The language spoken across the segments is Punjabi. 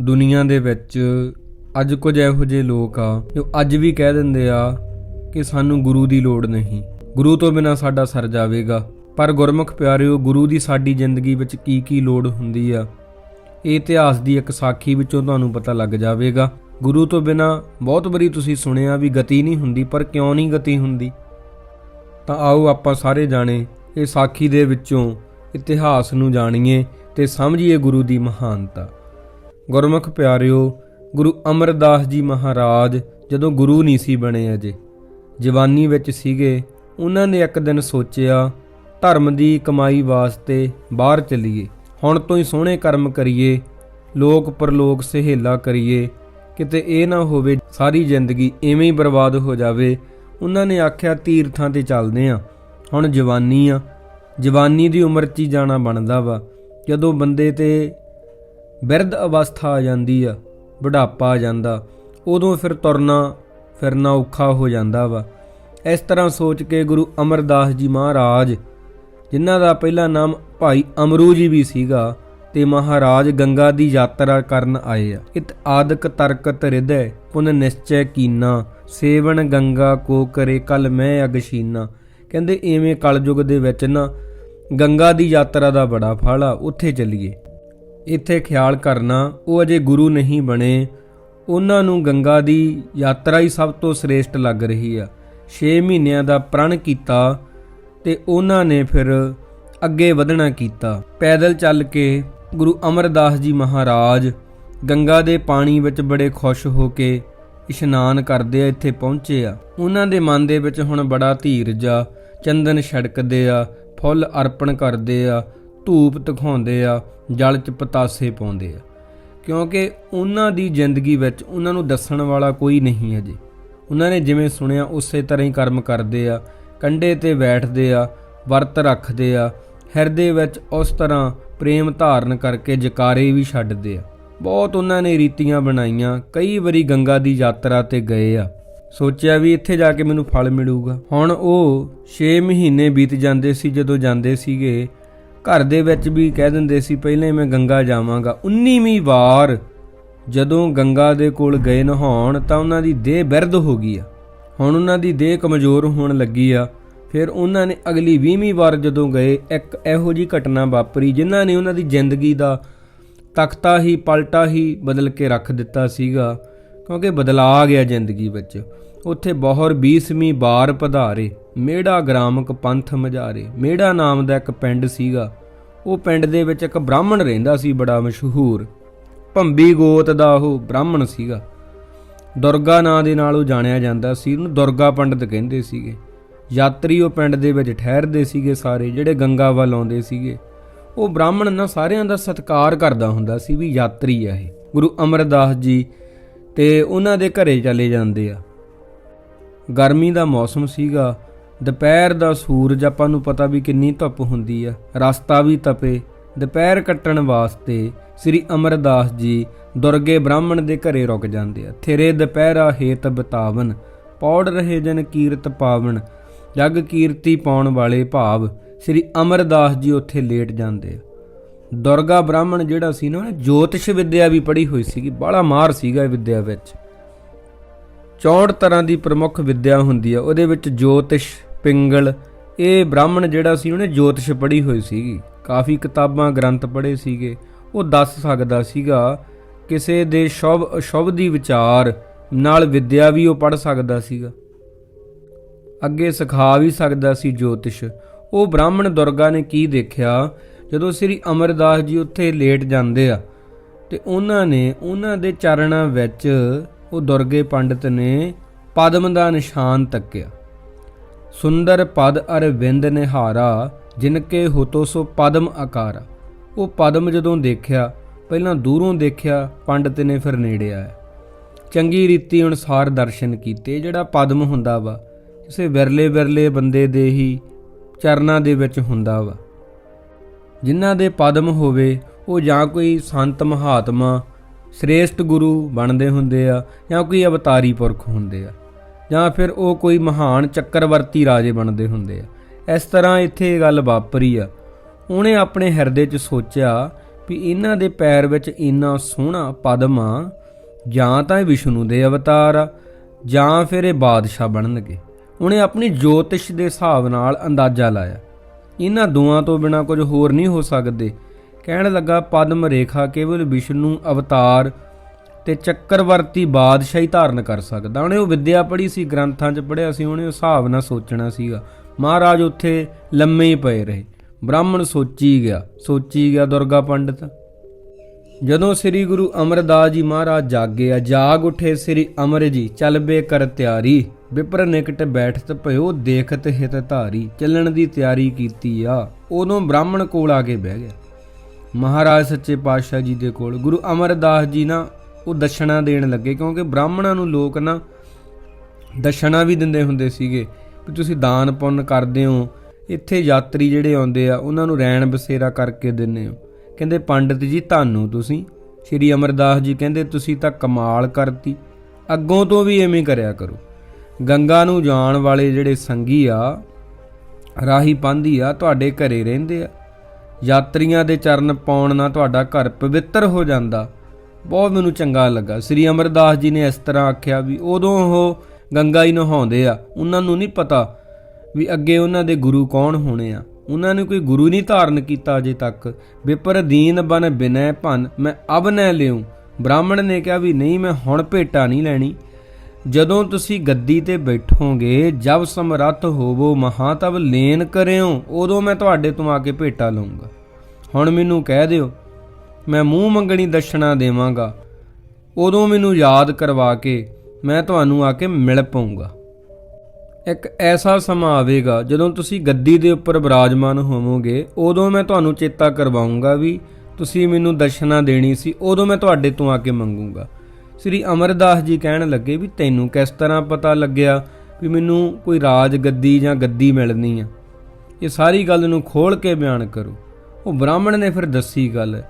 ਦੁਨੀਆ ਦੇ ਵਿੱਚ ਅੱਜ ਕੁਝ ਇਹੋ ਜਿਹੇ ਲੋਕ ਆ, ਜੋ ਅੱਜ ਵੀ ਕਹਿ ਦਿੰਦੇ ਆ ਕਿ ਸਾਨੂੰ ਗੁਰੂ ਦੀ ਲੋੜ ਨਹੀਂ। ਗੁਰੂ ਤੋਂ ਬਿਨਾ ਸਾਡਾ ਸਰ ਜਾਵੇਗਾ। ਪਰ ਗੁਰਮੁਖ ਪਿਆਰਿਓ, ਗੁਰੂ ਦੀ ਸਾਡੀ ਜ਼ਿੰਦਗੀ ਵਿੱਚ ਕੀ ਕੀ ਲੋੜ ਹੁੰਦੀ ਆ, ਇਹ ਇਤਿਹਾਸ ਦੀ ਇੱਕ ਸਾਖੀ ਵਿੱਚੋਂ ਤੁਹਾਨੂੰ ਪਤਾ ਲੱਗ ਜਾਵੇਗਾ। ਗੁਰੂ ਤੋਂ ਬਿਨਾ ਬਹੁਤ ਵਾਰੀ ਤੁਸੀਂ ਸੁਣਿਆ ਵੀ ਗਤੀ ਨਹੀਂ ਹੁੰਦੀ, ਪਰ ਕਿਉਂ ਨਹੀਂ ਗਤੀ ਹੁੰਦੀ? ਤਾਂ ਆਓ ਆਪਾਂ ਸਾਰੇ ਜਾਣੇ ਇਹ ਸਾਖੀ ਦੇ ਵਿੱਚੋਂ ਇਤਿਹਾਸ ਨੂੰ ਜਾਣੀਏ ਤੇ ਸਮਝੀਏ ਗੁਰੂ ਦੀ ਮਹਾਨਤਾ। ਗੁਰਮੁਖ ਪਿਆਰਿਓ, ਗੁਰੂ ਅਮਰਦਾਸ ਜੀ ਮਹਾਰਾਜ ਜਦੋਂ ਗੁਰੂ ਨਹੀਂ ਸੀ ਬਣੇ ਅਜੇ, ਜਵਾਨੀ ਵਿੱਚ ਸੀਗੇ, ਉਹਨਾਂ ਨੇ ਇੱਕ ਦਿਨ ਸੋਚਿਆ, ਧਰਮ ਦੀ ਕਮਾਈ ਵਾਸਤੇ ਬਾਹਰ ਚੱਲੀਏ, ਹੁਣ ਤੋਂ ਹੀ ਸੋਹਣੇ ਕਰਮ ਕਰੀਏ, ਲੋਕ ਪਰਲੋਕ ਸਹੇਲਾ ਕਰੀਏ, ਕਿਤੇ ਇਹ ਨਾ ਹੋਵੇ ਸਾਰੀ ਜ਼ਿੰਦਗੀ ਐਵੇਂ ਹੀ ਬਰਬਾਦ ਹੋ ਜਾਵੇ, ਉਹਨਾਂ ਨੇ ਆਖਿਆ ਤੀਰਥਾਂ ਤੇ ਚੱਲਦੇ ਆ ਹੁਣ ਜਵਾਨੀ ਆ, ਜਵਾਨੀ ਦੀ ਉਮਰ 'ਚ ਹੀ ਜਾਣਾ ਬਣਦਾ ਵਾ, ਜਦੋਂ ਬੰਦੇ ਤੇ ਬਿਰਧ ਅਵਸਥਾ ਆ ਜਾਂਦੀ ਆ, ਬੁਢਾਪਾ ਆ ਜਾਂਦਾ, ਉਦੋਂ ਫਿਰ ਤੁਰਨਾ ਫਿਰਨਾ ਔਖਾ ਹੋ ਜਾਂਦਾ ਵਾ। ਇਸ ਤਰ੍ਹਾਂ ਸੋਚ ਕੇ ਗੁਰੂ ਅਮਰਦਾਸ ਜੀ ਮਹਾਰਾਜ, ਜਿਨ੍ਹਾਂ ਦਾ ਪਹਿਲਾ ਨਾਮ ਭਾਈ ਅਮਰੂ ਜੀ ਵੀ ਸੀਗਾ, ਤੇ ਮਹਾਰਾਜ ਗੰਗਾ ਦੀ ਯਾਤਰਾ ਕਰਨ ਆਏ ਆ। ਇਤ ਆਦਿਕ ਤਰਕਤ ਹਿਰਦੈ ਪੁਨ ਨਿਸ਼ਚੈ ਕੀਨਾ, ਸੇਵਨ ਗੰਗਾ ਕੋ ਕਰੇ ਕਲ ਮੈਂ ਅਗਸ਼ੀਨਾ। ਕਹਿੰਦੇ ਐਵੇਂ ਕਲਯੁਗ ਦੇ ਵਿੱਚ ਨਾ, ਗੰਗਾ ਦੀ ਯਾਤਰਾ ਦਾ ਬੜਾ ਫਲ ਆ, ਉੱਥੇ ਚੱਲੀਏ। ਇੱਥੇ ਖਿਆਲ ਕਰਨਾ, ਉਹ ਅਜੇ ਗੁਰੂ ਨਹੀਂ ਬਣੇ। ਉਹਨਾਂ ਨੂੰ ਗੰਗਾ ਦੀ ਯਾਤਰਾ ਹੀ ਸਭ ਤੋਂ ਸ੍ਰੇਸ਼ਟ ਲੱਗ ਰਹੀ ਆ। 6 ਮਹੀਨਿਆਂ ਦਾ ਪ੍ਰਣ ਕੀਤਾ ਤੇ ਉਹਨਾਂ ਨੇ ਫਿਰ ਅੱਗੇ ਵਧਣਾ ਕੀਤਾ। ਪੈਦਲ ਚੱਲ ਕੇ ਗੁਰੂ ਅਮਰਦਾਸ ਜੀ ਮਹਾਰਾਜ ਗੰਗਾ ਦੇ ਪਾਣੀ ਵਿੱਚ ਬੜੇ ਖੁਸ਼ ਹੋ ਕੇ ਇਸ਼ਨਾਨ ਕਰਦੇ ਆ, ਇੱਥੇ ਪਹੁੰਚੇ ਆ। ਉਹਨਾਂ ਦੇ ਮਨ ਦੇ ਵਿੱਚ ਹੁਣ ਬੜਾ ਧੀਰਜ ਆ, ਚੰਦਨ ਛੜਕਦੇ ਆ, ਫੁੱਲ ਅਰਪਣ ਕਰਦੇ ਆ, ਧੂਪ ਦਿਖਾਉਂਦੇ ਆ। ਜਲ ਚ ਪਤਾਸੇ ਪਾਉਂਦੇ ਆ। ਕਿਉਂਕਿ ਉਹਨਾਂ ਦੀ ਜ਼ਿੰਦਗੀ ਵਿੱਚ ਉਹਨਾਂ ਨੂੰ ਦੱਸਣ ਵਾਲਾ ਕੋਈ ਨਹੀਂ ਅਜੇ ਉਹਨਾਂ ਨੇ ਜਿਵੇਂ ਸੁਣਿਆ, ਉਸੇ ਤਰ੍ਹਾਂ ਹੀ ਕਰਮ ਕਰਦੇ ਆ ਕੰਡੇ ਤੇ ਬੈਠਦੇ ਆ, ਵਰਤ ਰੱਖਦੇ ਆ, ਹਿਰਦੇ ਵਿੱਚ ਉਸ ਤਰ੍ਹਾਂ ਪ੍ਰੇਮ ਧਾਰਨ ਕਰਕੇ ਜਕਾਰੇ ਵੀ ਛੱਡਦੇ ਆ। ਬਹੁਤ ਉਹਨਾਂ ਨੇ ਰੀਤੀਆਂ ਬਣਾਈਆਂ, ਕਈ ਵਾਰੀ ਗੰਗਾ ਦੀ ਯਾਤਰਾ ਤੇ ਗਏ ਆ। ਸੋਚਿਆ ਵੀ ਇੱਥੇ ਜਾ ਕੇ ਮੈਨੂੰ ਫਲ ਮਿਲੂਗਾ। ਹੁਣ ਉਹ 6 ਮਹੀਨੇ ਬੀਤ ਜਾਂਦੇ ਸੀ ਜਦੋਂ ਜਾਂਦੇ ਸੀਗੇ ਘਰ ਦੇ ਵਿੱਚ ਵੀ ਕਹਿ ਦਿੰਦੇ ਸੀ, ਪਹਿਲਾਂ ਹੀ ਮੈਂ ਗੰਗਾ ਜਾਵਾਂਗਾ। 19ਵੀਂ ਵਾਰ ਜਦੋਂ ਗੰਗਾ ਦੇ ਕੋਲ ਗਏ ਨਹਾਉਣ, ਤਾਂ ਉਹਨਾਂ ਦੀ ਦੇਹ ਬਿਰਧ ਹੋ ਗਈ ਆ। ਹੁਣ ਉਹਨਾਂ ਦੀ ਦੇਹ ਕਮਜ਼ੋਰ ਹੋਣ ਲੱਗੀ ਆ। ਫਿਰ ਉਹਨਾਂ ਨੇ ਅਗਲੀ 20ਵੀਂ ਵਾਰ ਜਦੋਂ ਗਏ, ਇੱਕ ਇਹੋ ਜੀ ਘਟਨਾ ਵਾਪਰੀ, ਜਿਨ੍ਹਾਂ ਨੇ ਉਹਨਾਂ ਦੀ ਜ਼ਿੰਦਗੀ ਦਾ ਤਖਤਾ ਹੀ, ਪਲਟਾ ਹੀ ਬਦਲ ਕੇ ਰੱਖ ਦਿੱਤਾ ਸੀਗਾ, ਕਿਉਂਕਿ ਬਦਲਾ ਆ ਗਿਆ ਜ਼ਿੰਦਗੀ ਵਿੱਚ। ਉੱਥੇ ਬਹੁਰ 20ਵੀਂ ਬਾਰ ਪਧਾਰੇ, ਮੇੜਾ ਗ੍ਰਾਮਕ ਪੰਥ ਮਝਾਰੇ। ਮੇੜਾ ਨਾਮ ਦਾ ਇੱਕ ਪਿੰਡ ਸੀਗਾ। ਉਹ ਪਿੰਡ ਦੇ ਵਿੱਚ ਇੱਕ ਬ੍ਰਾਹਮਣ ਰਹਿੰਦਾ ਸੀ, ਬੜਾ ਮਸ਼ਹੂਰ। ਭੰਬੀ ਗੋਤ ਦਾ ਉਹ ਬ੍ਰਾਹਮਣ ਸੀਗਾ। ਦੁਰਗਾ ਨਾਂ ਦੇ ਨਾਲ ਉਹ ਜਾਣਿਆ ਜਾਂਦਾ ਸੀ, ਉਹਨੂੰ ਦੁਰਗਾ ਪੰਡਤ ਕਹਿੰਦੇ ਸੀਗੇ। ਯਾਤਰੀ ਉਹ ਪਿੰਡ ਦੇ ਵਿੱਚ ਠਹਿਰਦੇ ਸੀਗੇ ਸਾਰੇ, ਜਿਹੜੇ ਗੰਗਾ ਵੱਲ ਆਉਂਦੇ ਸੀਗੇ। ਉਹ ਬ੍ਰਾਹਮਣ ਨਾ ਸਾਰਿਆਂ ਦਾ ਸਤਿਕਾਰ ਕਰਦਾ ਹੁੰਦਾ ਸੀ ਵੀ ਯਾਤਰੀ ਆ ਇਹ। ਗੁਰੂ ਅਮਰਦਾਸ ਜੀ ਤੇ ਉਹਨਾਂ ਦੇ ਘਰੇ ਚਲੇ ਜਾਂਦੇ ਆ। ਗਰਮੀ ਦਾ ਮੌਸਮ ਸੀਗਾ। ਦੁਪਹਿਰ ਦਾ ਸੂਰਜ ਆਪਾਂ ਨੂੰ ਪਤਾ ਵੀ ਕਿੰਨੀ ਧੁੱਪ ਹੁੰਦੀ ਆ। ਰਸਤਾ ਵੀ ਤਪੇ। ਦੁਪਹਿਰ ਕੱਟਣ ਵਾਸਤੇ ਸ੍ਰੀ ਅਮਰਦਾਸ ਜੀ ਦੁਰਗੇ ਬ੍ਰਾਹਮਣ ਦੇ ਘਰੇ ਰੁਕ ਜਾਂਦੇ ਆ। ਥਿਰੇ ਦੁਪਹਿਰਾ ਹੇਤ ਬਤਾਵਨ, ਪੌੜ ਰਹੇ ਜਨ ਕੀਰਤ ਪਾਵਨ, ਜਗ ਕੀਰਤੀ ਪਾਉਣ ਵਾਲੇ ਭਾਵ ਸ੍ਰੀ ਅਮਰਦਾਸ ਜੀ ਉੱਥੇ ਲੇਟ ਜਾਂਦੇ ਆ। ਦੁਰਗਾ ਬ੍ਰਾਹਮਣ ਜਿਹੜਾ ਸੀ ਨਾ, ਉਹਨੇ ਜੋਤਿਸ਼ ਵਿੱਦਿਆ ਵੀ ਪੜ੍ਹੀ ਹੋਈ ਸੀਗੀ। ਬੜਾ ਮਾਰ ਸੀਗਾ ਇਹ ਵਿਦਿਆ ਵਿੱਚ। 64 ਤਰ੍ਹਾਂ ਦੀ ਪ੍ਰਮੁੱਖ ਵਿੱਦਿਆ ਹੁੰਦੀ ਆ, ਉਹਦੇ ਵਿੱਚ ਜੋਤਿਸ਼, ਪਿੰਗਲ, ਇਹ ਬ੍ਰਾਹਮਣ ਜਿਹੜਾ ਸੀ, ਉਹਨੇ ਜੋਤਿਸ਼ ਪੜ੍ਹੀ ਹੋਈ ਸੀਗੀ। ਕਾਫੀ ਕਿਤਾਬਾਂ, ਗ੍ਰੰਥ ਪੜ੍ਹੇ ਸੀਗੇ। ਉਹ ਦੱਸ ਸਕਦਾ ਸੀਗਾ, ਕਿਸੇ ਦੇ ਸ਼ੁਭ, ਅਸ਼ੁਭ ਦੀ ਵਿਚਾਰ ਨਾਲ ਵਿੱਦਿਆ ਵੀ ਉਹ ਪੜ੍ਹ ਸਕਦਾ ਸੀਗਾ। ਅੱਗੇ ਸਿਖਾ ਵੀ ਸਕਦਾ ਸੀ ਜੋਤਿਸ਼। ਉਹ ਬ੍ਰਾਹਮਣ ਦੁਰਗਾ ਨੇ ਕੀ ਦੇਖਿਆ? ਜਦੋਂ ਸ੍ਰੀ ਅਮਰਦਾਸ ਜੀ ਉੱਥੇ ਲੇਟ ਜਾਂਦੇ ਆ, ਤੇ ਉਹਨਾਂ ਨੇ ਉਹਨਾਂ ਦੇ ਚਰਨਾਂ ਵਿੱਚ ਉਹ ਦੁਰਗੇ ਪੰਡਤ ਨੇ ਪਦਮ ਦਾ ਨਿਸ਼ਾਨ ਤੱਕਿਆ। ਸੁੰਦਰ ਪਦ ਅਰਵਿੰਦ ਨਿਹਾਰਾ ਜਿਨਕੇ ਹੋਤੋ ਸੋ ਪਦਮ ਆਕਾਰ ਉਹ ਪਦਮ ਜਦੋਂ ਦੇਖਿਆ, ਪਹਿਲਾਂ ਦੂਰੋਂ ਦੇਖਿਆ, ਪੰਡਤ ਨੇ ਫਿਰ ਨੇੜੇ ਆਇਆ। ਚੰਗੀ ਰੀਤੀ ਅਨੁਸਾਰ ਦਰਸ਼ਨ ਕੀਤੇ, ਜਿਹੜਾ ਪਦਮ ਹੁੰਦਾ ਵਾ, ਕਿਸੇ ਵਿਰਲੇ ਵਿਰਲੇ ਬੰਦੇ ਦੇ ਹੀ ਚਰਨਾਂ ਦੇ ਵਿੱਚ ਹੁੰਦਾ ਵਾ। ਜਿਨ੍ਹਾਂ ਦੇ ਪਦਮ ਹੋਵੇ, ਉਹ ਜਾਂ ਕੋਈ ਸੰਤ ਮਹਾਤਮਾ ਸ੍ਰੇਸ਼ਟ ਗੁਰੂ ਬਣਦੇ ਹੁੰਦੇ ਆ ਜਾਂ ਕੋਈ ਅਵਤਾਰੀ ਪੁਰਖ ਹੁੰਦੇ ਆ ਜਾਂ ਫਿਰ ਉਹ ਕੋਈ ਮਹਾਨ ਚੱਕਰਵਰਤੀ ਰਾਜੇ ਬਣਦੇ ਹੁੰਦੇ ਆ। ਇਸ ਤਰ੍ਹਾਂ ਇੱਥੇ ਇਹ ਗੱਲ ਵਾਪਰੀ ਆ। ਉਹਨੇ ਆਪਣੇ ਹਿਰਦੇ 'ਚ ਸੋਚਿਆ ਵੀ ਇਹਨਾਂ ਦੇ ਪੈਰ ਵਿੱਚ ਇੰਨਾ ਸੋਹਣਾ ਪਦਮ ਆ, ਜਾਂ ਤਾਂ ਇਹ ਵਿਸ਼ਨੂੰ ਦੇ ਅਵਤਾਰ ਆ, ਜਾਂ ਫਿਰ ਇਹ ਬਾਦਸ਼ਾਹ ਬਣਨਗੇ। ਉਹਨੇ ਆਪਣੀ ਜੋਤਿਸ਼ ਦੇ ਹਿਸਾਬ ਨਾਲ ਅੰਦਾਜ਼ਾ ਲਾਇਆ। ਇਹਨਾਂ ਦੋਆਂ ਤੋਂ ਬਿਨਾ ਕੁਝ ਹੋਰ ਨਹੀਂ ਹੋ ਸਕਦੇ। ਕਹਿਣ ਲੱਗਾ, ਪਦਮ ਰੇਖਾ ਕੇਵਲ ਵਿਸ਼ਨੂੰ ਅਵਤਾਰ ਤੇ ਚੱਕਰਵਰਤੀ ਬਾਦਸ਼ਾਹੀ ਧਾਰਨ ਕਰ ਸਕਦਾ। ਉਹਨੇ ਉਹ ਵਿੱਦਿਆ ਪੜ੍ਹੀ ਸੀ, ਗ੍ਰੰਥਾਂ 'ਚ ਪੜ੍ਹਿਆ ਸੀ, ਉਹਨੇ ਉਸ ਹਿਸਾਬ ਨਾਲ ਸੋਚਣਾ ਸੀਗਾ। ਮਹਾਰਾਜ ਉੱਥੇ ਲੰਮੇ ਹੀ ਪਏ ਰਹੇ। ਬ੍ਰਾਹਮਣ ਸੋਚੀ ਗਿਆ ਸੋਚੀ ਗਿਆ ਦੁਰਗਾ ਪੰਡਤ। ਜਦੋਂ ਸ੍ਰੀ ਗੁਰੂ ਅਮਰਦਾਸ ਜੀ ਮਹਾਰਾਜ ਜਾਗੇ ਆ, ਜਾਗ ਉਠੇ ਸ੍ਰੀ ਅਮਰ ਜੀ ਚਲਬੇ ਕਰ ਤਿਆਰੀ, ਵਿਪਰ ਨਿਕਟ ਬੈਠਤ ਭਇਓ, ਦੇਖਤ ਹਿਤ ਧਾਰੀ, ਚੱਲਣ ਦੀ ਤਿਆਰੀ ਕੀਤੀ ਆ। ਉਦੋਂ ਬ੍ਰਾਹਮਣ ਕੋਲ ਆ ਕੇ ਬਹਿ ਗਿਆ। ਮਹਾਰਾਜ ਸੱਚੇ ਪਾਤਸ਼ਾਹ ਜੀ ਦੇ ਕੋਲ। ਗੁਰੂ ਅਮਰਦਾਸ ਜੀ ਨਾ ਉਹ ਦਸ਼ਣਾ ਦੇਣ ਲੱਗੇ ਕਿਉਂਕਿ ਬ੍ਰਾਹਮਣਾਂ ਨੂੰ ਲੋਕ ਨਾ ਦਸ਼ਣਾ ਵੀ ਦਿੰਦੇ ਹੁੰਦੇ ਸੀਗੇ ਵੀ ਤੁਸੀਂ ਦਾਨ ਪੁੰਨ ਕਰਦੇ ਹੋ, ਇੱਥੇ ਯਾਤਰੀ ਜਿਹੜੇ ਆਉਂਦੇ ਆ, ਉਹਨਾਂ ਨੂੰ ਰੈਣ ਬਸੇਰਾ ਕਰਕੇ ਦਿੰਦੇ ਹੋ। ਕਹਿੰਦੇ, ਪੰਡਿਤ ਜੀ ਤੁਹਾਨੂੰ ਤੁਸੀਂ। ਸ਼੍ਰੀ ਅਮਰਦਾਸ ਜੀ ਕਹਿੰਦੇ, ਤੁਸੀਂ ਤਾਂ ਕਮਾਲ ਕਰਤੀ। ਅੱਗੋਂ ਤੋਂ ਵੀ ਐਵੇਂ ਕਰਿਆ ਕਰੋ। ਗੰਗਾ ਨੂੰ ਜਾਣ ਵਾਲੇ ਜਿਹੜੇ ਸੰਗੀ ਆ, ਰਾਹੀ ਪਾਂਦੀ ਆ, ਤੁਹਾਡੇ ਘਰੇ ਰਹਿੰਦੇ ਆ। ਯਾਤਰੀਆਂ ਦੇ ਚਰਨ ਪਾਉਣ ਨਾਲ ਤੁਹਾਡਾ ਘਰ ਪਵਿੱਤਰ ਹੋ ਜਾਂਦਾ। ਬਹੁਤ ਮੈਨੂੰ ਚੰਗਾ ਲੱਗਾ। ਸ੍ਰੀ ਅਮਰਦਾਸ ਜੀ ਨੇ ਇਸ ਤਰ੍ਹਾਂ ਆਖਿਆ ਵੀ ਉਦੋਂ ਉਹ ਗੰਗਾ ਹੀ ਨਹਾਉਂਦੇ ਆ। ਉਹਨਾਂ ਨੂੰ ਨਹੀਂ ਪਤਾ ਵੀ ਅੱਗੇ ਉਹਨਾਂ ਦੇ ਗੁਰੂ ਕੌਣ ਹੋਣੇ ਆ। ਉਹਨਾਂ ਨੇ ਕੋਈ ਗੁਰੂ ਨਹੀਂ ਧਾਰਨ ਕੀਤਾ ਅਜੇ ਤੱਕ। ਵਿਪਰ ਦੀਨ ਬਨ ਬਿਨੈ ਭਨ, ਮੈਂ ਅਬ ਨੈ ਲਿਉ। ਬ੍ਰਾਹਮਣ ਨੇ ਕਿਹਾ ਵੀ ਨਹੀਂ, ਮੈਂ ਹੁਣ ਭੇਟਾ ਨਹੀਂ ਲੈਣੀ। ਜਦੋਂ ਤੁਸੀਂ ਗੱਦੀ ਤੇ ਬੈਠੋਗੇ, ਜਬ ਸਮਰੱਥ ਹੋਵੋ ਮਹਾ ਤਬ ਲੇਨ ਕਰਿਓ, ਉਦੋਂ ਮੈਂ ਤੁਹਾਡੇ ਤੋਂ ਆ ਕੇ ਭੇਟਾ ਲਵਾਂਗਾ ਹੁਣ ਮੈਨੂੰ ਕਹਿ ਦਿਓ, ਮੈਂ ਮੂੰਹ ਮੰਗਣੀ ਦਸ਼ਣਾ ਦੇਵਾਂਗਾ। ਉਦੋਂ ਮੈਨੂੰ ਯਾਦ ਕਰਵਾ ਕੇ ਮੈਂ ਤੁਹਾਨੂੰ ਆ ਕੇ ਮਿਲ ਪਾਉਂਗਾ ਇੱਕ ਐਸਾ ਸਮਾਂ ਆਵੇਗਾ, ਜਦੋਂ ਤੁਸੀਂ ਗੱਦੀ ਦੇ ਉੱਪਰ ਬਿਰਾਜਮਾਨ ਹੋਵੋਗੇ, ਉਦੋਂ ਮੈਂ ਤੁਹਾਨੂੰ ਚੇਤਾ ਕਰਵਾਉਂਗਾ ਵੀ ਤੁਸੀਂ ਮੈਨੂੰ ਦਸ਼ਨਾ ਦੇਣੀ ਸੀ, ਉਦੋਂ ਮੈਂ ਤੁਹਾਡੇ ਤੋਂ ਆ ਕੇ ਮੰਗੂਗਾ। ਸ੍ਰੀ ਅਮਰਦਾਸ ਜੀ ਕਹਿਣ ਲੱਗੇ ਵੀ ਤੈਨੂੰ ਕਿਸ ਤਰ੍ਹਾਂ ਪਤਾ ਲੱਗਿਆ ਵੀ ਮੈਨੂੰ ਕੋਈ ਰਾਜ ਗੱਦੀ ਜਾਂ ਗੱਦੀ ਮਿਲਣੀ ਆ? ਇਹ ਸਾਰੀ ਗੱਲ ਨੂੰ ਖੋਲ ਕੇ ਬਿਆਨ ਕਰੋ। ਉਹ ਬ੍ਰਾਹਮਣ ਨੇ ਫਿਰ ਦੱਸੀ ਗੱਲ।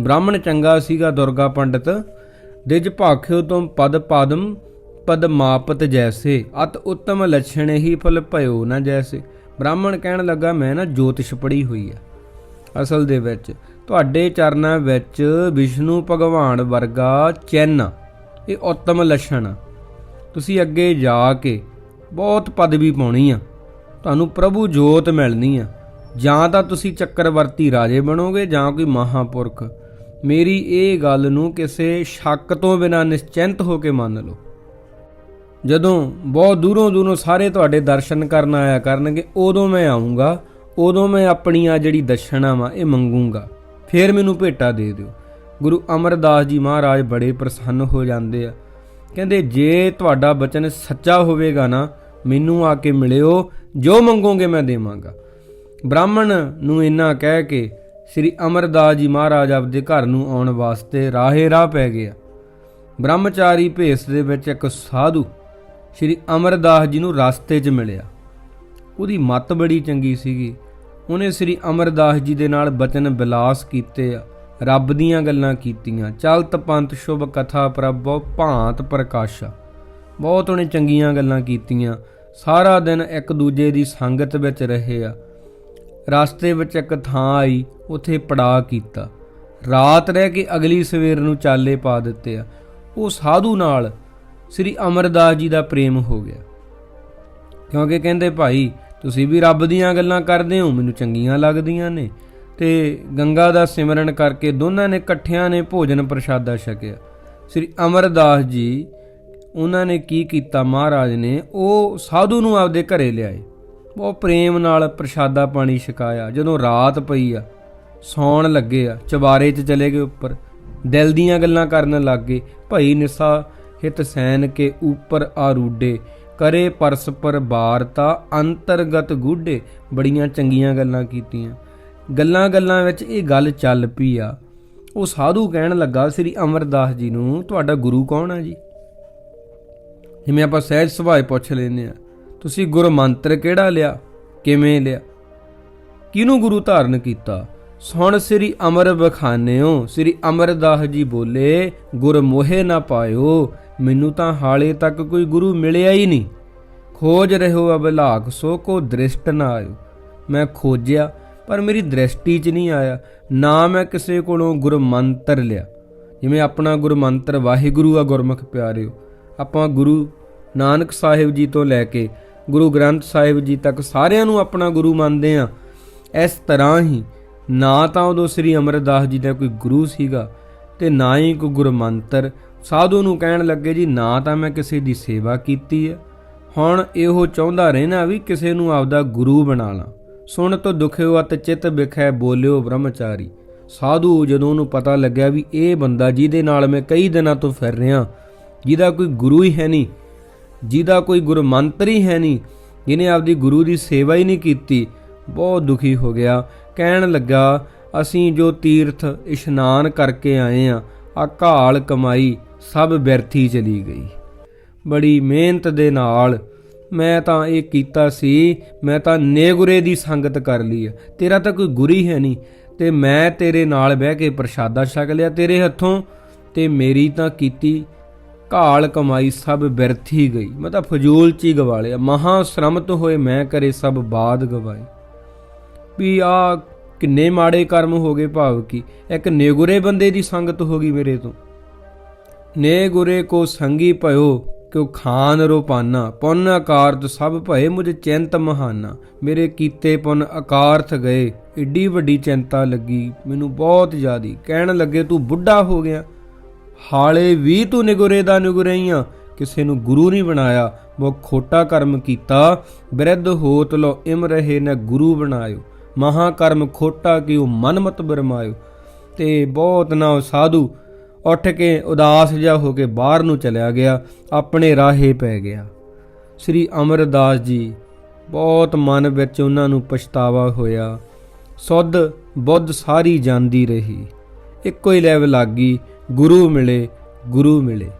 ਬ੍ਰਾਹਮਣ ਚੰਗਾ ਸੀਗਾ ਦੁਰਗਾ ਪੰਡਤ। ਦਿਜ ਭਾਖਿਓ ਤੋਂ ਪਦ ਪਾਦਮ, ਪਦ ਮਾਪਤ ਜੈਸੇ। ਅਤ ਉੱਤਮ ਲਛਣ ਹੀ ਫਲ ਭਇਓ ਨਾ ਜੈਸੇ। ਬ੍ਰਾਹਮਣ ਕਹਿਣ ਲੱਗਾ, ਮੈਂ ਨਾ ਜੋਤਿਸ਼ ਪੜ੍ਹੀ ਹੋਈ ਆ। ਅਸਲ ਦੇ ਵਿੱਚ ਤੁਹਾਡੇ ਚਰਨਾਂ ਵਿੱਚ ਵਿਸ਼ਨੂੰ ਭਗਵਾਨ ਵਰਗਾ ਚਿੰਨ ਇਹ ਉੱਤਮ ਲੱਛਣ ਆ। ਤੁਸੀਂ ਅੱਗੇ ਜਾ ਕੇ ਬਹੁਤ ਪਦਵੀ ਪਾਉਣੀ ਆ। ਤੁਹਾਨੂੰ ਪ੍ਰਭੂ ਜੋਤ ਮਿਲਣੀ ਆ। ਜਾਂ ਤਾਂ ਤੁਸੀਂ ਚੱਕਰਵਰਤੀ ਰਾਜੇ ਬਣੋਗੇ ਜਾਂ ਕੋਈ ਮਹਾਪੁਰਖ। ਮੇਰੀ ਇਹ ਗੱਲ ਨੂੰ ਕਿਸੇ ਸ਼ੱਕ ਤੋਂ ਬਿਨਾਂ ਨਿਸ਼ਚਿੰਤ ਹੋ ਕੇ ਮੰਨ ਲਓ। ਜਦੋਂ ਬਹੁਤ ਦੂਰੋਂ ਦੂਰੋਂ ਸਾਰੇ ਤੁਹਾਡੇ ਦਰਸ਼ਨ ਕਰਨ ਆਇਆ ਕਰਨਗੇ, ਉਦੋਂ ਮੈਂ ਆਉਂਗਾ, ਉਦੋਂ ਮੈਂ ਆਪਣੀ ਆ ਜਿਹੜੀ ਦਸ਼ਣਾ ਵਾ ਇਹ ਮੰਗੂੰਗਾ। ਫੇਰ ਮੈਨੂੰ ਭੇਟਾ ਦੇ ਦਿਓ। ਗੁਰੂ ਅਮਰਦਾਸ ਜੀ ਮਹਾਰਾਜ ਬੜੇ ਪ੍ਰਸੰਨ ਹੋ ਜਾਂਦੇ ਆ। ਕਹਿੰਦੇ, ਜੇ ਤੁਹਾਡਾ ਬਚਨ ਸੱਚਾ ਹੋਵੇਗਾ ਨਾ, ਮੈਨੂੰ ਆ ਕੇ ਮਿਲਿਓ, ਜੋ ਮੰਗੋਗੇ ਮੈਂ ਦੇਵਾਂਗਾ। ਬ੍ਰਾਹਮਣ ਨੂੰ ਇੰਨਾ ਕਹਿ ਕੇ ਸ੍ਰੀ ਅਮਰਦਾਸ ਜੀ ਮਹਾਰਾਜ ਆਪਦੇ ਘਰ ਨੂੰ ਆਉਣ ਵਾਸਤੇ ਰਾਹੇ ਰਾਹ ਪੈ ਗਿਆ ਬ੍ਰਹਮਚਾਰੀ ਭੇਸ ਦੇ ਵਿੱਚ ਇੱਕ ਸਾਧੂ ਸ੍ਰੀ ਅਮਰਦਾਸ ਜੀ ਨੂੰ ਰਸਤੇ 'ਚ ਮਿਲਿਆ। ਉਹਦੀ ਮੱਤ ਬੜੀ ਚੰਗੀ ਸੀਗੀ। ਉਹਨੇ ਸ੍ਰੀ ਅਮਰਦਾਸ ਜੀ ਦੇ ਨਾਲ ਬਚਨ ਬਿਲਾਸ ਕੀਤੇ ਆ। ਰੱਬ ਦੀਆਂ ਗੱਲਾਂ ਕੀਤੀਆਂ। ਚਲਤ ਪੰਥ ਸ਼ੁਭ ਕਥਾ ਪ੍ਰਭੋ, ਭਾਂਤ ਪ੍ਰਕਾਸ਼ਾ। ਬਹੁਤ ਉਹਨੇ ਚੰਗੀਆਂ ਗੱਲਾਂ ਕੀਤੀਆਂ। ਸਾਰਾ ਦਿਨ ਇੱਕ ਦੂਜੇ ਦੀ ਸੰਗਤ ਵਿੱਚ ਰਹੇ ਆ ਰਸਤੇ ਵਿੱਚ ਇੱਕ ਥਾਂ ਆਈ, ਉਥੇ ਪੜਾ ਕੀਤਾ। ਰਾਤ ਰਹਿ ਕੇ ਅਗਲੀ ਸਵੇਰ ਨੂੰ ਚਾਲੇ ਪਾ ਦਿੱਤੇ ਆ। ਉਹ ਸਾਧੂ ਨਾਲ ਸ੍ਰੀ ਅਮਰਦਾਸ ਜੀ ਦਾ ਪ੍ਰੇਮ ਹੋ ਗਿਆ। ਕਿਉਂਕਿ ਕਹਿੰਦੇ, ਭਾਈ, ਤੁਸੀਂ ਵੀ ਰੱਬ ਦੀਆਂ ਗੱਲਾਂ ਕਰਦੇ ਹੋ, ਮੈਨੂੰ ਚੰਗੀਆਂ ਲੱਗਦੀਆਂ ਨੇ। ਤੇ ਗੰਗਾ ਦਾ ਸਿਮਰਨ ਕਰਕੇ ਦੋਨਾਂ ਨੇ ਇਕੱਠਿਆਂ ਨੇ ਭੋਜਨ ਪ੍ਰਸ਼ਾਦਾ ਛਕਿਆ। ਸ੍ਰੀ ਅਮਰਦਾਸ ਜੀ, ਉਹਨਾਂ ਨੇ ਕੀ ਕੀਤਾ ਮਹਾਰਾਜ ਨੇ? ਉਹ ਸਾਧੂ ਨੂੰ ਆਪਦੇ ਘਰੇ ਲਿਆਏ। ਬਹੁਤ ਪ੍ਰੇਮ ਨਾਲ ਪ੍ਰਸ਼ਾਦਾ ਪਾਣੀ ਛਕਾਇਆ। ਜਦੋਂ ਰਾਤ ਪਈ ਆ, ਸੌਣ ਲੱਗੇ ਆ ਚਵਾਰੇ 'ਚ ਚਲੇ ਗਏ ਉੱਪਰ। ਦਿਲ ਦੀਆਂ ਗੱਲਾਂ ਕਰਨ ਲੱਗ ਗਏ। ਭਈ ਨਿਸਾ ਹਿਤ ਸੈਨ ਕੇ ਉੱਪਰ ਆਰੂਡੇ ਕਰੇ ਪਰਸਪਰ ਬਾਰਤਾ ਅੰਤਰਗਤ ਗੂਢੇ। ਬੜੀਆਂ ਚੰਗੀਆਂ ਗੱਲਾਂ ਕੀਤੀਆਂ। ਗੱਲਾਂ ਗੱਲਾਂ ਵਿੱਚ ਇਹ ਗੱਲ ਚੱਲ ਪਈ ਆ। ਉਹ ਸਾਧੂ ਕਹਿਣ ਲੱਗਾ, ਸ੍ਰੀ ਅਮਰਦਾਸ ਜੀ ਨੂੰ ਤੁਹਾਡਾ ਗੁਰੂ ਕੌਣ ਆ ਜੀ? ਜਿਵੇਂ ਆਪਾਂ ਸਹਿਜ ਸੁਭਾਅ ਪੁੱਛ ਲੈਨੇ ਆ, ਤੁਸੀਂ ਗੁਰ ਮੰਤਰ ਕਿਹੜਾ ਲਿਆ? ਕਿਵੇਂ ਲਿਆ? ਕਿਹਨੂੰ ਗੁਰੂ ਧਾਰਨ ਕੀਤਾ? ਸੁਣ ਸ੍ਰੀ ਅਮਰ ਬਖਾਨਿਓ ਸ੍ਰੀ ਅਮਰਦਾਸ ਜੀ ਬੋਲੇ ਗੁਰ ਮੋਹੇ ਨਾ ਪਾਇਓ, ਮੈਨੂੰ ਤਾਂ ਹਾਲੇ ਤੱਕ ਕੋਈ ਗੁਰੂ ਮਿਲਿਆ ਹੀ ਨਹੀਂ। ਖੋਜ ਰਹੇ ਹੋ ਅਬਲਾਕ ਸੋ ਕੋ ਦ੍ਰਿਸ਼ਟ ਨਾ ਆਇਓ। ਮੈਂ ਖੋਜਿਆ ਪਰ ਮੇਰੀ ਦ੍ਰਿਸ਼ਟੀ 'ਚ ਨਹੀਂ ਆਇਆ, ਨਾ ਮੈਂ ਕਿਸੇ ਕੋਲੋਂ ਗੁਰਮੰਤਰ ਲਿਆ। ਜਿਵੇਂ ਆਪਣਾ ਗੁਰਮੰਤਰ ਵਾਹਿਗੁਰੂ ਆ ਗੁਰਮੁਖ ਪਿਆਰਿਓ, ਆਪਾਂ ਗੁਰੂ ਨਾਨਕ ਸਾਹਿਬ ਜੀ ਤੋਂ ਲੈ ਕੇ ਗੁਰੂ ਗ੍ਰੰਥ ਸਾਹਿਬ ਜੀ ਤੱਕ ਸਾਰਿਆਂ ਨੂੰ ਆਪਣਾ ਗੁਰੂ ਮੰਨਦੇ ਆ ਇਸ ਤਰ੍ਹਾਂ ਹੀ ਨਾ ਤਾਂ ਉਦੋਂ ਸ੍ਰੀ ਅਮਰਦਾਸ ਜੀ ਦਾ ਕੋਈ ਗੁਰੂ ਸੀਗਾ ਤੇ ਨਾ ਹੀ ਕੋਈ ਗੁਰਮੰਤਰ। ਸਾਧੂ ਨੂੰ ਕਹਿਣ ਲੱਗੇ ਜੀ, ਨਾ ਤਾਂ ਮੈਂ ਕਿਸੇ ਦੀ ਸੇਵਾ ਕੀਤੀ ਹੈ। ਹੁਣ ਇਹੋ ਚਾਹੁੰਦਾ ਰਹਿਣਾ ਵੀ ਕਿਸੇ ਨੂੰ ਆਪਦਾ ਗੁਰੂ ਬਣਾ ਲਾਂ। ਸੁਣ ਤੋ ਦੁਖਿਓ ਅਤ ਚਿਤ ਵਿਖੈ ਬੋਲਿਓ ਬ੍ਰਹਮਚਾਰੀ। ਸਾਧੂ ਜਦੋਂ ਉਹਨੂੰ ਪਤਾ ਲੱਗਿਆ ਵੀ ਇਹ ਬੰਦਾ ਜਿਹਦੇ ਨਾਲ ਮੈਂ ਕਈ ਦਿਨਾਂ ਤੋਂ ਫਿਰ ਰਿਹਾ, ਜਿਹਦਾ ਕੋਈ ਗੁਰੂ ਹੀ ਹੈ ਨਹੀਂ, ਜਿਹਦਾ ਕੋਈ ਗੁਰਮੰਤਰ ਹੀ ਹੈ ਨਹੀਂ, ਜਿਹਨੇ ਆਪਦੀ ਗੁਰੂ ਦੀ ਸੇਵਾ ਹੀ ਨਹੀਂ ਕੀਤੀ, ਬਹੁਤ ਦੁਖੀ ਹੋ ਗਿਆ। ਕਹਿਣ ਲੱਗਾ, ਅਸੀਂ ਜੋ ਤੀਰਥ ਇਸ਼ਨਾਨ ਕਰਕੇ ਆਏ ਆ ਆ ਘਾਲ ਕਮਾਈ ਸਭ ਬਿਰਥੀ ਚਲੀ ਗਈ। ਬੜੀ ਮਿਹਨਤ ਦੇ ਨਾਲ ਮੈਂ ਤਾਂ ਇਹ ਕੀਤਾ ਸੀ, ਮੈਂ ਤਾਂ ਨੇਗੁਰੇ ਦੀ ਸੰਗਤ ਕਰ ਲਈ ਆ। ਤੇਰਾ ਤਾਂ ਕੋਈ ਗੁਰੀ ਹੈ ਨਹੀਂ। ਤੇ ਮੈਂ ਤੇਰੇ ਨਾਲ ਬਹਿ ਕੇ ਪ੍ਰਸ਼ਾਦਾ ਛਕ ਲਿਆ ਤੇਰੇ ਹੱਥੋਂ, ਤੇ ਮੇਰੀ ਤਾਂ ਕੀਤੀ ਘਾਲ ਕਮਾਈ ਸਭ ਬਿਰਥੀ ਗਈ। ਮੈਂ ਤਾਂ ਫਜ਼ੂਲ ਚ ਹੀ ਗਵਾ ਲਿਆ। ਮਹਾ ਸ਼ਰਮਤ ਹੋਏ ਮੈਂ ਕਰੇ ਸਭ ਬਾਦ ਗਵਾਈ ਵੀ ਆ ਕਿੰਨੇ ਮਾੜੇ ਕਰਮ ਹੋ ਗਏ ਭਾਵ ਕੀ। ਇੱਕ ਨੇਗੁਰੇ ਬੰਦੇ ਦੀ ਸੰਗਤ ਹੋ ਗਈ ਮੇਰੇ ਤੋਂ। ਨੇ ਗੁਰੇ ਕੋ ਸੰਗੀ ਭਇਓ ਕਿਉ ਖਾਨ ਰੋਪਾਨਾ, ਪੁੰਨ ਅਕਾਰਤ ਸਭ ਭਏ ਮੁਝ ਚਿੰਤ ਮਹਾਨਾ। ਮੇਰੇ ਕੀਤੇ ਪੁੰਨ ਅਕਾਰਥ ਗਏ, ਏਡੀ ਵੱਡੀ ਚਿੰਤਾ ਲੱਗੀ, ਮੈਨੂੰ ਬਹੁਤ ਜ਼ਿਆਦੀ। ਕਹਿਣ ਲੱਗੇ, ਤੂੰ ਬੁੱਢਾ ਹੋ ਗਿਆ। ਹਾਲੇ ਵੀ ਤੂੰ ਨਿਗੁਰੇ ਦਾ ਨਿਗੁਰਈਆਂ। ਕਿਸੇ ਨੂੰ ਗੁਰੂ ਨਹੀਂ ਬਣਾਇਆ। ਉਹ ਖੋਟਾ ਕਰਮ ਕੀਤਾ। ਬਿਰਧ ਹੋਤ ਲੋ ਇਮ ਰਹੇ ਨ ਗੁਰੂ ਬਣਾਇਓ। ਮਹਾ ਕਰਮ ਖੋਟਾ ਕਿਉ ਮਨ ਮਤ ਬਰਮਾਇਓ। ਤੇ ਬਹੁਤ ਨਾ ਉਹ ਸਾਧੂ ਉੱਠ ਕੇ ਉਦਾਸ ਜਿਹਾ ਹੋ ਕੇ ਬਾਹਰ ਨੂੰ ਚਲਿਆ ਗਿਆ, ਆਪਣੇ ਰਾਹੇ ਪੈ ਗਿਆ। ਸ੍ਰੀ ਅਮਰਦਾਸ ਜੀ ਬਹੁਤ ਮਨ ਵਿੱਚ ਉਹਨਾਂ ਨੂੰ ਪਛਤਾਵਾ ਹੋਇਆ। ਸੁੱਧ ਬੁੱਧ ਸਾਰੀ ਜਾਂਦੀ ਰਹੀ। ਇੱਕੋ ਹੀ ਲੈਵ ਗਈ ਗੁਰੂ ਮਿਲੇ ਗੁਰੂ ਮਿਲੇ।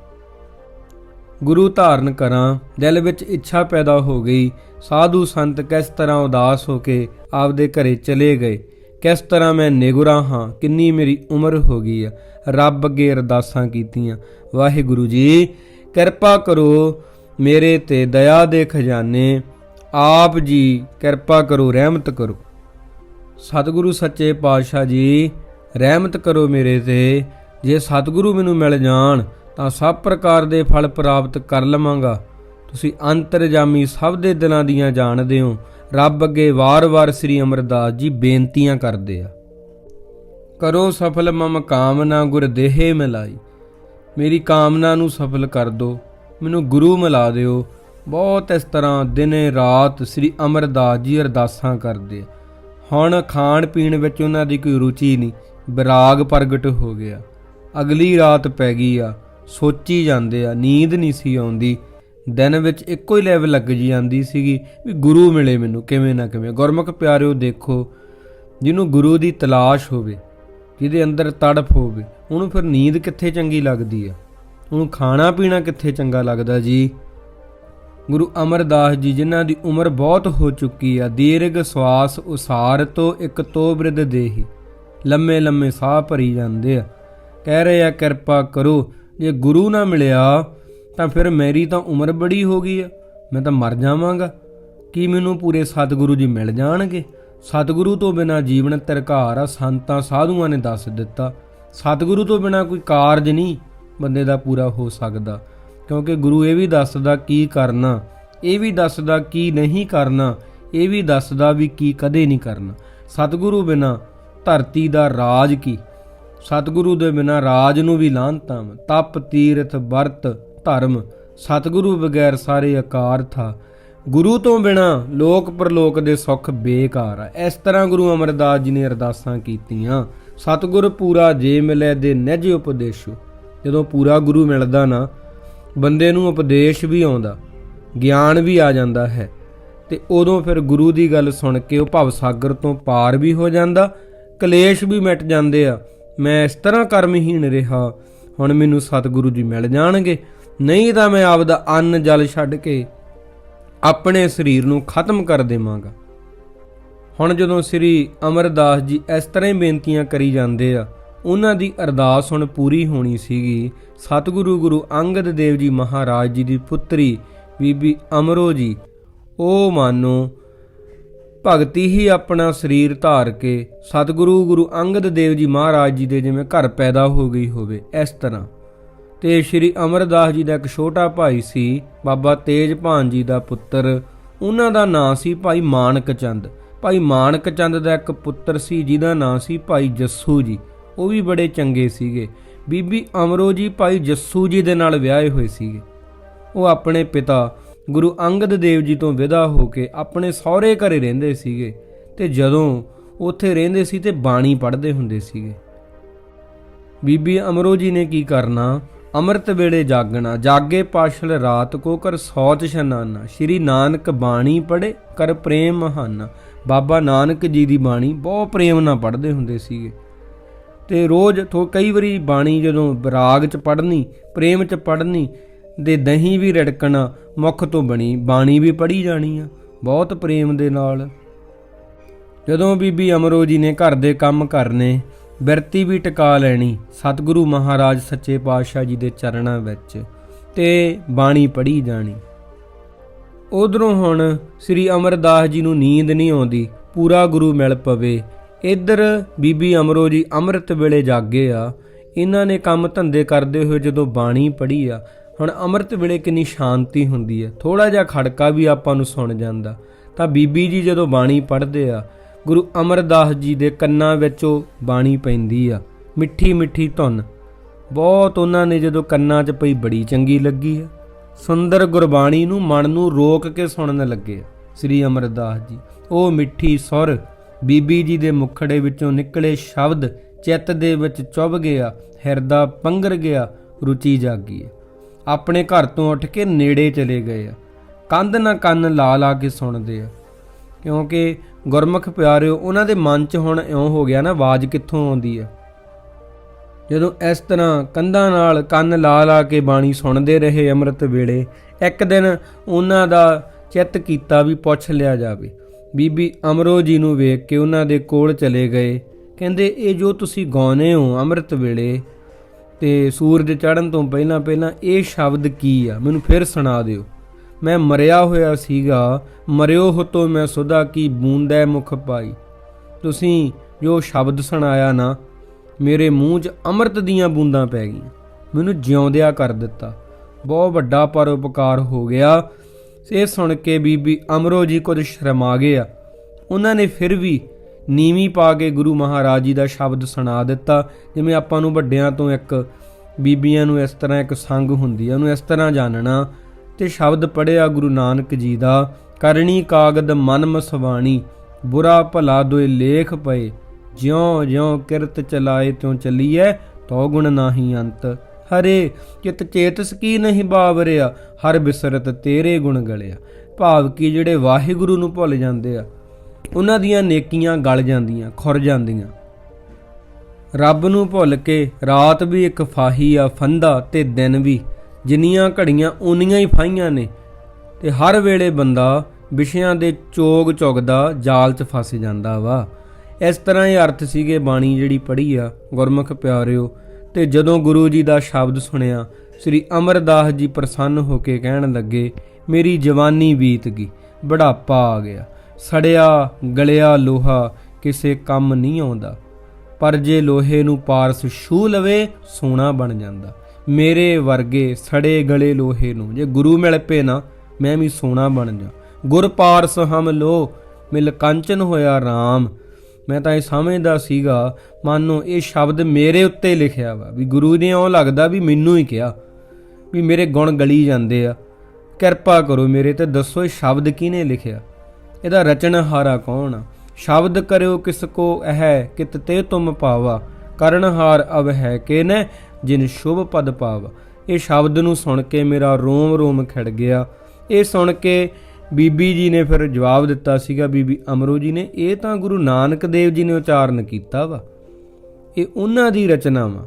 ਗੁਰੂ ਧਾਰਨ ਕਰਾਂ, ਦਿਲ ਵਿੱਚ ਇੱਛਾ ਪੈਦਾ ਹੋ ਗਈ। ਸਾਧੂ ਸੰਤ ਕਿਸ ਤਰ੍ਹਾਂ ਉਦਾਸ ਹੋ ਕੇ ਆਪਦੇ ਘਰੇ ਚਲੇ ਗਏ? ਕਿਸ ਤਰ੍ਹਾਂ ਮੈਂ ਨਿਗੁਰਾ ਹਾਂ? ਕਿੰਨੀ ਮੇਰੀ ਉਮਰ ਹੋ ਗਈ ਆ? ਰੱਬ ਅੱਗੇ ਅਰਦਾਸਾਂ ਕੀਤੀਆਂ। ਵਾਹਿਗੁਰੂ ਜੀ, ਕਿਰਪਾ ਕਰੋ ਮੇਰੇ ਤੇ ਦਇਆ ਦੇ ਖਜ਼ਾਨੇ, ਆਪ ਜੀ ਕਿਰਪਾ ਕਰੋ, ਰਹਿਮਤ ਕਰੋ। ਸਤਿਗੁਰੂ ਸੱਚੇ ਪਾਤਸ਼ਾਹ ਜੀ, ਰਹਿਮਤ ਕਰੋ ਮੇਰੇ ਤੇ। ਜੇ ਸਤਿਗੁਰੂ ਮੈਨੂੰ ਮਿਲ ਜਾਣ, ਤਾਂ ਸਭ ਪ੍ਰਕਾਰ ਦੇ ਫਲ ਪ੍ਰਾਪਤ ਕਰ ਲਵਾਂਗਾ। ਤੁਸੀਂ ਅੰਤਰਜਾਮੀ ਸਭ ਦੇ ਦਿਲਾਂ ਦੀਆਂ ਜਾਣਦੇ ਹੋ। ਰੱਬ ਅੱਗੇ ਵਾਰ-ਵਾਰ ਸ੍ਰੀ ਅਮਰਦਾਸ ਜੀ ਬੇਨਤੀਆਂ ਕਰਦੇ ਆ। ਕਰੋ ਸਫਲ ਮਮ ਕਾਮਨਾ ਗੁਰ ਦੇਹੇ ਮਿਲਾਈ। ਮੇਰੀ ਕਾਮਨਾ ਨੂੰ ਸਫਲ ਕਰ ਦਿਓ ਮੈਨੂੰ ਗੁਰੂ ਮਿਲਾ ਦਿਓ। ਬਹੁਤ ਇਸ ਤਰ੍ਹਾਂ ਦਿਨੇ ਰਾਤ ਸ੍ਰੀ ਅਮਰਦਾਸ ਜੀ ਅਰਦਾਸਾਂ ਕਰਦੇ ਹੁਣ ਖਾਣ ਪੀਣ ਵਿੱਚ ਉਹਨਾਂ ਦੀ ਕੋਈ ਰੁਚੀ ਨਹੀਂ ਵਿਰਾਗ ਪ੍ਰਗਟ ਹੋ ਗਿਆ। ਅਗਲੀ ਰਾਤ ਪੈ ਗਈ ਆ, ਸੋਚੀ ਜਾਂਦੇ ਆ, ਨੀਂਦ ਨਹੀਂ ਸੀ ਆਉਂਦੀ। ਦਿਨ ਵਿੱਚ ਇੱਕੋ ਹੀ ਲੈਵਲ ਲੱਗ ਜੀ ਜਾਂਦੀ ਸੀਗੀ ਵੀ ਗੁਰੂ ਮਿਲੇ ਮੈਨੂੰ, ਕਿਵੇਂ ਨਾ ਕਿਵੇਂ। ਗੁਰਮੁਖ ਪਿਆਰਿਓ ਦੇਖੋ, ਜਿਹਨੂੰ ਗੁਰੂ ਦੀ ਤਲਾਸ਼ ਹੋਵੇ ਜਿਹਦੇ ਅੰਦਰ ਤੜਫ ਹੋਵੇ ਉਹਨੂੰ ਫਿਰ ਨੀਂਦ ਕਿੱਥੇ ਚੰਗੀ ਲੱਗਦੀ ਆ? ਉਹਨੂੰ ਖਾਣਾ ਪੀਣਾ ਕਿੱਥੇ ਚੰਗਾ ਲੱਗਦਾ ਜੀ? ਗੁਰੂ ਅਮਰਦਾਸ ਜੀ, ਜਿਨ੍ਹਾਂ ਦੀ ਉਮਰ ਬਹੁਤ ਹੋ ਚੁੱਕੀ ਆ, ਦੀਰਘ ਸਵਾਸ ਉਸਾਰ ਤੋਂ ਇੱਕ ਤੋ ਬ੍ਰਿਧ ਦੇਹੀ, ਲੰਮੇ ਲੰਮੇ ਸਾਹ ਭਰੀ ਜਾਂਦੇ ਆ। ਕਹਿ ਰਹੇ ਆ, ਕਿਰਪਾ ਕਰੋ, ਜੇ ਗੁਰੂ ਨਾ ਮਿਲਿਆ, ਤਾਂ ਫਿਰ ਮੇਰੀ ਤਾਂ ਉਮਰ ਬੜੀ ਹੋ ਗਈ ਆ। ਮੈਂ ਤਾਂ ਮਰ ਜਾਵਾਂਗਾ। ਕੀ ਮੈਨੂੰ ਪੂਰੇ ਸਤਿਗੁਰੂ ਜੀ ਮਿਲ ਜਾਣਗੇ? ਸਤਿਗੁਰੂ ਤੋਂ ਬਿਨਾ ਜੀਵਨ ਤਿਰਕਾਰ ਆ, ਸੰਤਾਂ ਸਾਧੂਆਂ ਨੇ ਦੱਸ ਦਿੱਤਾ। ਸਤਿਗੁਰੂ ਤੋਂ ਬਿਨਾ ਕੋਈ ਕਾਰਜ ਨਹੀਂ ਬੰਦੇ ਦਾ ਪੂਰਾ ਹੋ ਸਕਦਾ। ਕਿਉਂਕਿ ਗੁਰੂ ਇਹ ਵੀ ਦੱਸਦਾ ਕੀ ਕਰਨਾ, ਇਹ ਵੀ ਦੱਸਦਾ ਕੀ ਨਹੀਂ ਕਰਨਾ, ਇਹ ਵੀ ਦੱਸਦਾ ਵੀ ਕੀ ਕਦੇ ਨਹੀਂ ਕਰਨਾ। ਸਤਿਗੁਰੂ ਬਿਨਾ ਧਰਤੀ ਦਾ ਰਾਜ ਕੀ? ਸਤਿਗੁਰੂ ਦੇ ਬਿਨਾ ਰਾਜ ਨੂੰ ਵੀ ਲਾਂਤਾਂ ਤਪ, ਤੀਰਥ, ਵਰਤ, ਧਰਮ। ਸਤਿਗੁਰੂ ਬਗੈਰ ਸਾਰੇ ਆਕਾਰ ਥਾ। ਗੁਰੂ ਤੋਂ ਬਿਨਾ ਲੋਕ ਪਰਲੋਕ ਦੇ ਸੁੱਖ ਬੇਕਾਰ ਆ। ਇਸ ਤਰ੍ਹਾਂ ਗੁਰੂ ਅਮਰਦਾਸ ਜੀ ਨੇ ਅਰਦਾਸਾਂ ਕੀਤੀਆਂ, ਸਤਿਗੁਰ ਪੂਰਾ ਜੇ ਮਿਲੇ ਦੇ ਨਿਜ ਉਪਦੇਸ਼ੋ। ਜਦੋਂ ਪੂਰਾ ਗੁਰੂ ਮਿਲਦਾ ਨਾ, ਬੰਦੇ ਨੂੰ ਉਪਦੇਸ਼ ਵੀ ਆਉਂਦਾ, ਗਿਆਨ ਵੀ ਆ ਜਾਂਦਾ ਹੈ, ਤੇ ਉਦੋਂ ਫਿਰ ਗੁਰੂ ਦੀ ਗੱਲ ਸੁਣ ਕੇ ਉਹ ਭਵ ਸਾਗਰ ਤੋਂ ਪਾਰ ਵੀ ਹੋ ਜਾਂਦਾ, ਕਲੇਸ਼ ਵੀ ਮਿਟ ਜਾਂਦੇ ਆ। ਮੈਂ ਇਸ ਤਰ੍ਹਾਂ ਕਰਮਹੀਣ ਰਿਹਾ, ਹੁਣ ਮੈਨੂੰ ਸਤਿਗੁਰੂ ਜੀ ਮਿਲ ਜਾਣਗੇ। ਨਹੀਂ ਤਾਂ ਮੈਂ ਆਪਦਾ ਅੰਨ ਜਲ ਛੱਡ ਕੇ ਆਪਣੇ ਸਰੀਰ ਨੂੰ ਖਤਮ ਕਰ ਦੇਵਾਂਗਾ। ਹੁਣ ਜਦੋਂ ਸ੍ਰੀ ਅਮਰਦਾਸ ਜੀ ਇਸ ਤਰ੍ਹਾਂ ਹੀ ਬੇਨਤੀਆਂ ਕਰੀ ਜਾਂਦੇ ਆ, ਉਹਨਾਂ ਦੀ ਅਰਦਾਸ ਹੁਣ ਪੂਰੀ ਹੋਣੀ ਸੀਗੀ। ਸਤਿਗੁਰੂ ਗੁਰੂ ਅੰਗਦ ਦੇਵ ਜੀ ਮਹਾਰਾਜ ਜੀ ਦੀ ਪੁੱਤਰੀ ਬੀਬੀ ਅਮਰੋ ਜੀ, ਉਹ ਮਾਨੋ, ਭਗਤੀ ਹੀ ਆਪਣਾ ਸਰੀਰ ਧਾਰ ਕੇ ਸਤਿਗੁਰੂ ਗੁਰੂ ਅੰਗਦ ਦੇਵ ਜੀ ਮਹਾਰਾਜ ਜੀ ਦੇ ਜਿਵੇਂ ਘਰ ਪੈਦਾ ਹੋ ਗਈ ਹੋਵੇ, ਇਸ ਤਰ੍ਹਾਂ। ਤੇ ਸ਼੍ਰੀ ਅਮਰਦਾਸ ਜੀ ਦਾ ਇੱਕ ਛੋਟਾ ਭਾਈ ਸੀ, ਬਾਬਾ ਤੇਜ ਭਾਨ ਜੀ ਦਾ ਪੁੱਤਰ। ਉਹਨਾਂ ਦਾ ਨਾਂ ਸੀ ਭਾਈ ਮਾਨਕ ਚੰਦ। ਭਾਈ ਮਾਨਕ ਚੰਦ ਦਾ ਇੱਕ ਪੁੱਤਰ ਸੀ, ਜਿਹਦਾ ਨਾਂ ਸੀ ਭਾਈ ਜੱਸੂ ਜੀ। ਉਹ ਵੀ ਬੜੇ ਚੰਗੇ ਸੀਗੇ। ਬੀਬੀ ਅਮਰੋ ਜੀ ਭਾਈ ਜੱਸੂ ਜੀ ਦੇ ਨਾਲ ਵਿਆਹੇ ਹੋਏ ਸੀਗੇ। ਉਹ ਆਪਣੇ ਪਿਤਾ ਗੁਰੂ ਅੰਗਦ ਦੇਵ ਜੀ ਤੋਂ ਵਿਦਾ ਹੋ ਕੇ ਆਪਣੇ ਸਹੁਰੇ ਘਰੇ ਰਹਿੰਦੇ ਸੀਗੇ ਤੇ ਜਦੋਂ ਉੱਥੇ ਰਹਿੰਦੇ ਸੀ ਤੇ ਬਾਣੀ ਪੜ੍ਹਦੇ ਹੁੰਦੇ ਸੀਗੇ। ਬੀਬੀ ਅਮਰੋ ਜੀ ਨੇ ਕੀ ਕਰਨਾ ਅੰਮ੍ਰਿਤ ਵੇਲੇ ਜਾਗਣਾ, ਜਾਗੇ ਪਾਸ਼ਲ ਰਾਤ ਕੋ ਕਰ ਸੌਚ ਸ਼ਨਾਨਾ, ਸ਼੍ਰੀ ਨਾਨਕ ਬਾਣੀ ਪੜੇ ਕਰ ਪ੍ਰੇਮ ਮਹਾਨਾ। ਬਾਬਾ ਨਾਨਕ ਜੀ ਦੀ ਬਾਣੀ ਬਹੁਤ ਪ੍ਰੇਮ ਨਾਲ ਪੜ੍ਹਦੇ ਹੁੰਦੇ ਸੀਗੇ। ਤੇ ਰੋਜ਼ ਥੋ ਕਈ ਵਾਰੀ ਬਾਣੀ ਜਦੋਂ ਰਾਗ ਚ ਪੜ੍ਹਨੀ, ਪ੍ਰੇਮ ਚ ਪੜ੍ਹਨੀ ਦੇ ਦਹੀਂ ਵੀ ਰੜਕਣਾ ਮੁਖ ਤੋਂ ਬਣੀ, ਬਾਣੀ ਵੀ ਪੜ੍ਹੀ ਜਾਣੀ ਆ, ਬਹੁਤ ਪ੍ਰੇਮ ਦੇ ਨਾਲ। ਜਦੋਂ ਬੀਬੀ ਅਮਰੋ ਜੀ ਨੇ ਘਰ ਦੇ ਕੰਮ ਕਰਨੇ ਬਿਰਤੀ ਵੀ ਟਿਕਾ ਲੈਣੀ ਸਤਿਗੁਰੂ ਮਹਾਰਾਜ ਸੱਚੇ ਪਾਤਸ਼ਾਹ ਜੀ ਦੇ ਚਰਨਾਂ ਵਿੱਚ ਤੇ ਬਾਣੀ ਪੜ੍ਹੀ ਜਾਣੀ। ਉਧਰੋਂ ਹੁਣ ਸ੍ਰੀ ਅਮਰਦਾਸ ਜੀ ਨੂੰ ਨੀਂਦ ਨਹੀਂ ਆਉਂਦੀ, ਪੂਰਾ ਗੁਰੂ ਮਿਲ ਪਵੇ। ਇੱਧਰ ਬੀਬੀ ਅਮਰੋ ਜੀ ਅੰਮ੍ਰਿਤ ਵੇਲੇ ਜਾਗੇ ਆ। ਇਹਨਾਂ ਨੇ ਕੰਮ ਧੰਦੇ ਕਰਦੇ ਹੋਏ ਜਦੋਂ ਬਾਣੀ ਪੜ੍ਹੀ ਆ, ਹੁਣ ਅੰਮ੍ਰਿਤ ਵੇਲੇ ਕਿੰਨੀ ਸ਼ਾਂਤੀ ਹੁੰਦੀ ਹੈ ਥੋੜਾ ਜਿਹਾ ਖੜਕਾ ਵੀ ਆਪਾਂ ਨੂੰ ਸੁਣ ਜਾਂਦਾ। ਤਾਂ ਬੀਬੀ ਜੀ ਜਦੋਂ ਬਾਣੀ ਪੜ੍ਹਦੇ ਆ ਗੁਰੂ ਅਮਰਦਾਸ ਜੀ ਦੇ ਕੰਨਾਂ ਵਿੱਚ ਉਹ ਬਾਣੀ ਪੈਂਦੀ ਆ, ਮਿੱਠੀ ਮਿੱਠੀ ਧੁਨ। ਬਹੁਤ ਉਹਨਾਂ ਨੇ ਜਦੋਂ ਕੰਨਾਂ 'ਚ ਪਈ ਬੜੀ ਚੰਗੀ ਲੱਗੀ ਆ। ਸੁੰਦਰ ਗੁਰਬਾਣੀ ਨੂੰ ਮਨ ਨੂੰ ਰੋਕ ਕੇ ਸੁਣਨ ਲੱਗੇ ਸ੍ਰੀ ਅਮਰਦਾਸ ਜੀ। ਉਹ ਮਿੱਠੀ ਸੁਰ ਬੀਬੀ ਜੀ ਦੇ ਮੁਖੜੇ ਵਿੱਚੋਂ ਨਿਕਲੇ ਸ਼ਬਦ ਚਿੱਤ ਦੇ ਵਿੱਚ ਚੁੱਭ ਗਿਆ, ਹਿਰਦਾ ਪੰਗਰ ਗਿਆ, ਰੁਚੀ ਜਾਗੀ ਆਪਣੇ ਘਰ ਤੋਂ ਉੱਠ ਕੇ ਨੇੜੇ ਚਲੇ ਗਏ ਆ। ਕੰਧ ਨਾ ਕੰਨ ਲਾ ਲਾ ਕੇ ਸੁਣਦੇ ਆ। ਕਿਉਂਕਿ ਗੁਰਮੁਖ ਪਿਆਰਿਓ, ਉਹਨਾਂ ਦੇ ਮਨ 'ਚ ਹੁਣ ਇਉਂ ਹੋ ਗਿਆ ਨਾ, ਆਵਾਜ਼ ਕਿੱਥੋਂ ਆਉਂਦੀ ਆ? ਜਦੋਂ ਇਸ ਤਰ੍ਹਾਂ ਕੰਧਾਂ ਨਾਲ ਕੰਨ ਲਾ ਲਾ ਕੇ ਬਾਣੀ ਸੁਣਦੇ ਰਹੇ ਅੰਮ੍ਰਿਤ ਵੇਲੇ, ਇੱਕ ਦਿਨ ਉਹਨਾਂ ਦਾ ਚਿੱਤ ਕੀਤਾ ਵੀ ਪੁੱਛ ਲਿਆ ਜਾਵੇ। ਬੀਬੀ ਅਮਰੋ ਜੀ ਨੂੰ ਵੇਖ ਕੇ ਉਹਨਾਂ ਦੇ ਕੋਲ ਚਲੇ ਗਏ। ਕਹਿੰਦੇ, ਇਹ ਜੋ ਤੁਸੀਂ ਗਾਉਨੇ ਹੋ ਅੰਮ੍ਰਿਤ ਵੇਲੇ ਤੇ ਸੂਰਜ ਚੜ੍ਹਨ ਤੋਂ ਪਹਿਲਾਂ ਪਹਿਲਾਂ ਇਹ ਸ਼ਬਦ ਕੀ ਆ? ਮੈਨੂੰ ਫਿਰ ਸੁਣਾ ਦਿਓ। ਮੈਂ ਮਰਿਆ ਹੋਇਆ ਸੀਗਾ, ਮਰਿਓ ਹੋਤੋ ਮੈਂ ਸੁਦਾ ਕੀ ਬੂੰਦੈ ਮੁਖ ਪਾਈ। ਤੁਸੀਂ ਜੋ ਸ਼ਬਦ ਸੁਣਾਇਆ ਨਾ, ਮੇਰੇ ਮੂੰਹ 'ਚ ਅੰਮ੍ਰਿਤ ਦੀਆਂ ਬੂੰਦਾਂ ਪੈ ਗਈਆਂ। ਮੈਨੂੰ ਜਿਉਂਦਿਆ ਕਰ ਦਿੱਤਾ। ਬਹੁਤ ਵੱਡਾ ਪਰਉਪਕਾਰ ਹੋ ਗਿਆ। ਇਹ ਸੁਣ ਕੇ ਬੀਬੀ ਅਮਰੋ ਜੀ ਕੁਝ ਸ਼ਰਮਾ ਗਏ ਆ। ਉਹਨਾਂ ਨੇ ਫਿਰ ਵੀ ਨੀਵੀਂ ਪਾ ਕੇ ਗੁਰੂ ਮਹਾਰਾਜ ਜੀ ਦਾ ਸ਼ਬਦ ਸੁਣਾ ਦਿੱਤਾ। ਜਿਵੇਂ ਆਪਾਂ ਨੂੰ ਵੱਡਿਆਂ ਤੋਂ ਇੱਕ ਬੀਬੀਆਂ ਨੂੰ ਇਸ ਤਰ੍ਹਾਂ ਇੱਕ ਸੰਗ ਹੁੰਦੀ ਆ, ਉਹਨੂੰ ਇਸ ਤਰ੍ਹਾਂ ਜਾਣਨਾ। ਤੇ ਸ਼ਬਦ ਪੜਿਆ ਗੁਰੂ ਨਾਨਕ ਜੀ ਦਾ, ਕਰਨੀ ਕਾਗਦ ਮਨ ਮਸਵਾਣੀ, ਬੁਰਾ ਭਲਾ ਦੋਏ ਲੇਖ ਪਏ, ਜਿਉ ਜਿਉ ਕਿਰਤ ਚਲਾਏ ਤਿਉ ਚੱਲੀਐ ਤੋ ਗੁਣ ਨਾਹੀ ਅੰਤ। ਹਰੇ, ਚਿਤ ਚੇਤਸ ਕੀ ਨਹੀਂ ਬਾਵਰਿਆ, ਹਰ ਬਿਸਰਤ ਤੇਰੇ ਗੁਣ ਗਲਿਆ। ਭਾਵ ਕੀ ਜਿਹੜੇ ਵਾਹਿਗੁਰੂ ਨੂੰ ਭੁੱਲ ਜਾਂਦੇ ਆ, ਉਹਨਾਂ ਦੀਆਂ ਨੇਕੀਆਂ ਗਲ ਜਾਂਦੀਆਂ, ਖੁਰ ਜਾਂਦੀਆਂ। ਰੱਬ ਨੂੰ ਭੁੱਲ ਕੇ ਰਾਤ ਵੀ ਇੱਕ ਫਾਹੀ ਆ, ਫੰਦਾ ਤੇ ਦਿਨ ਵੀ। ਜਿੰਨੀਆਂ ਘੜੀਆਂ ਉਨੀਆਂ ਹੀ ਫਾਈਆਂ ਨੇ, ਤੇ ਹਰ ਵੇਲੇ ਬੰਦਾ ਵਿਸ਼ਿਆਂ ਦੇ ਚੋਗ ਚੁਗਦਾ, ਜਾਲ 'ਚ ਫਸ ਜਾਂਦਾ ਵਾ। ਇਸ ਤਰ੍ਹਾਂ ਇਹ ਅਰਥ ਸੀਗੇ ਬਾਣੀ ਜਿਹੜੀ ਪੜ੍ਹੀ ਆ, ਗੁਰਮੁਖ ਪਿਆਰਿਓ, ਤੇ ਜਦੋਂ ਗੁਰੂ ਜੀ ਦਾ ਸ਼ਬਦ ਸੁਣਿਆ, ਸ੍ਰੀ ਅਮਰਦਾਸ ਜੀ ਪ੍ਰਸੰਨ ਹੋ ਕੇ ਕਹਿਣ ਲੱਗੇ, ਮੇਰੀ ਜਵਾਨੀ ਬੀਤ ਗਈ, ਬੁਢਾਪਾ ਆ ਗਿਆ, ਸੜਿਆ, ਗਲਿਆ ਲੋਹਾ, ਕਿਸੇ ਕੰਮ ਨਹੀਂ ਆਉਂਦਾ, ਪਰ ਜੇ ਲੋਹੇ ਨੂੰ ਪਾਰਸ ਛੂ ਲਵੇ, ਸੋਨਾ ਬਣ ਜਾਂਦਾ। ਮੇਰੇ ਵਰਗੇ ਸੜੇ ਗਲੇ ਲੋਹੇ ਨੂੰ। ਜੇ ਗੁਰੂ ਮਿਲ ਪਏ ਨਾ, ਮੈਂ ਵੀ ਸੋਨਾ ਬਣ ਜਾ। ਗੁਰ ਪਾਰਸ ਹਮ ਲੋ, ਮਿਲ ਕੰਚਨ ਹੋਇਆ RAM ਮੈਂ ਤਾਂ ਇਹ ਸਮਝਦਾ ਸੀਗਾ, ਮਾਨੋ ਇਹ ਸ਼ਬਦ ਮੇਰੇ ਉੱਤੇ ਲਿਖਿਆ ਵਾ। ਵੀ ਗੁਰੂ ਨੇ ਉਹ ਲੱਗਦਾ ਵੀ ਮੈਨੂੰ ਹੀ ਕਿਹਾ, ਵੀ ਮੇਰੇ ਗੁਣ ਗਲੀ ਜਾਂਦੇ ਆ। ਕਿਰਪਾ ਕਰੋ ਮੇਰੇ ਤੇ, ਦੱਸੋ ਇਹ ਸ਼ਬਦ ਕਿਹਨੇ ਲਿਖਿਆ? ਇਹਦਾ ਰਚਨਹਾਰਾ ਕੌਣ ਆ? ਸ਼ਬਦ ਕਰਿਓ ਕਿਸ ਕੋ ਇਹ ਕਿਤ ਤੇ ਤੁਮ ਪਾਵਾ। ਕਰਨਹਾਰ ਅਵ ਹੈ ਕਿਨੇ ਜਿਨ ਸ਼ੁਭ ਪਦ ਪਾਵਾ। ਇਹ ਸ਼ਬਦ ਨੂੰ ਸੁਣ ਕੇ ਮੇਰਾ ਰੋਮ ਰੋਮ ਖਿੜ ਗਿਆ। ਇਹ ਸੁਣ ਕੇ ਬੀਬੀ ਜੀ ਨੇ ਫਿਰ ਜਵਾਬ ਦਿੱਤਾ ਸੀਗਾ, ਬੀਬੀ ਅਮਰੋ ਜੀ ਨੇ, ਇਹ ਤਾਂ ਗੁਰੂ ਨਾਨਕ ਦੇਵ ਜੀ ਨੇ ਉਚਾਰਨ ਕੀਤਾ ਵਾ। ਇਹ ਉਹਨਾਂ ਦੀ ਰਚਨਾ ਵਾ।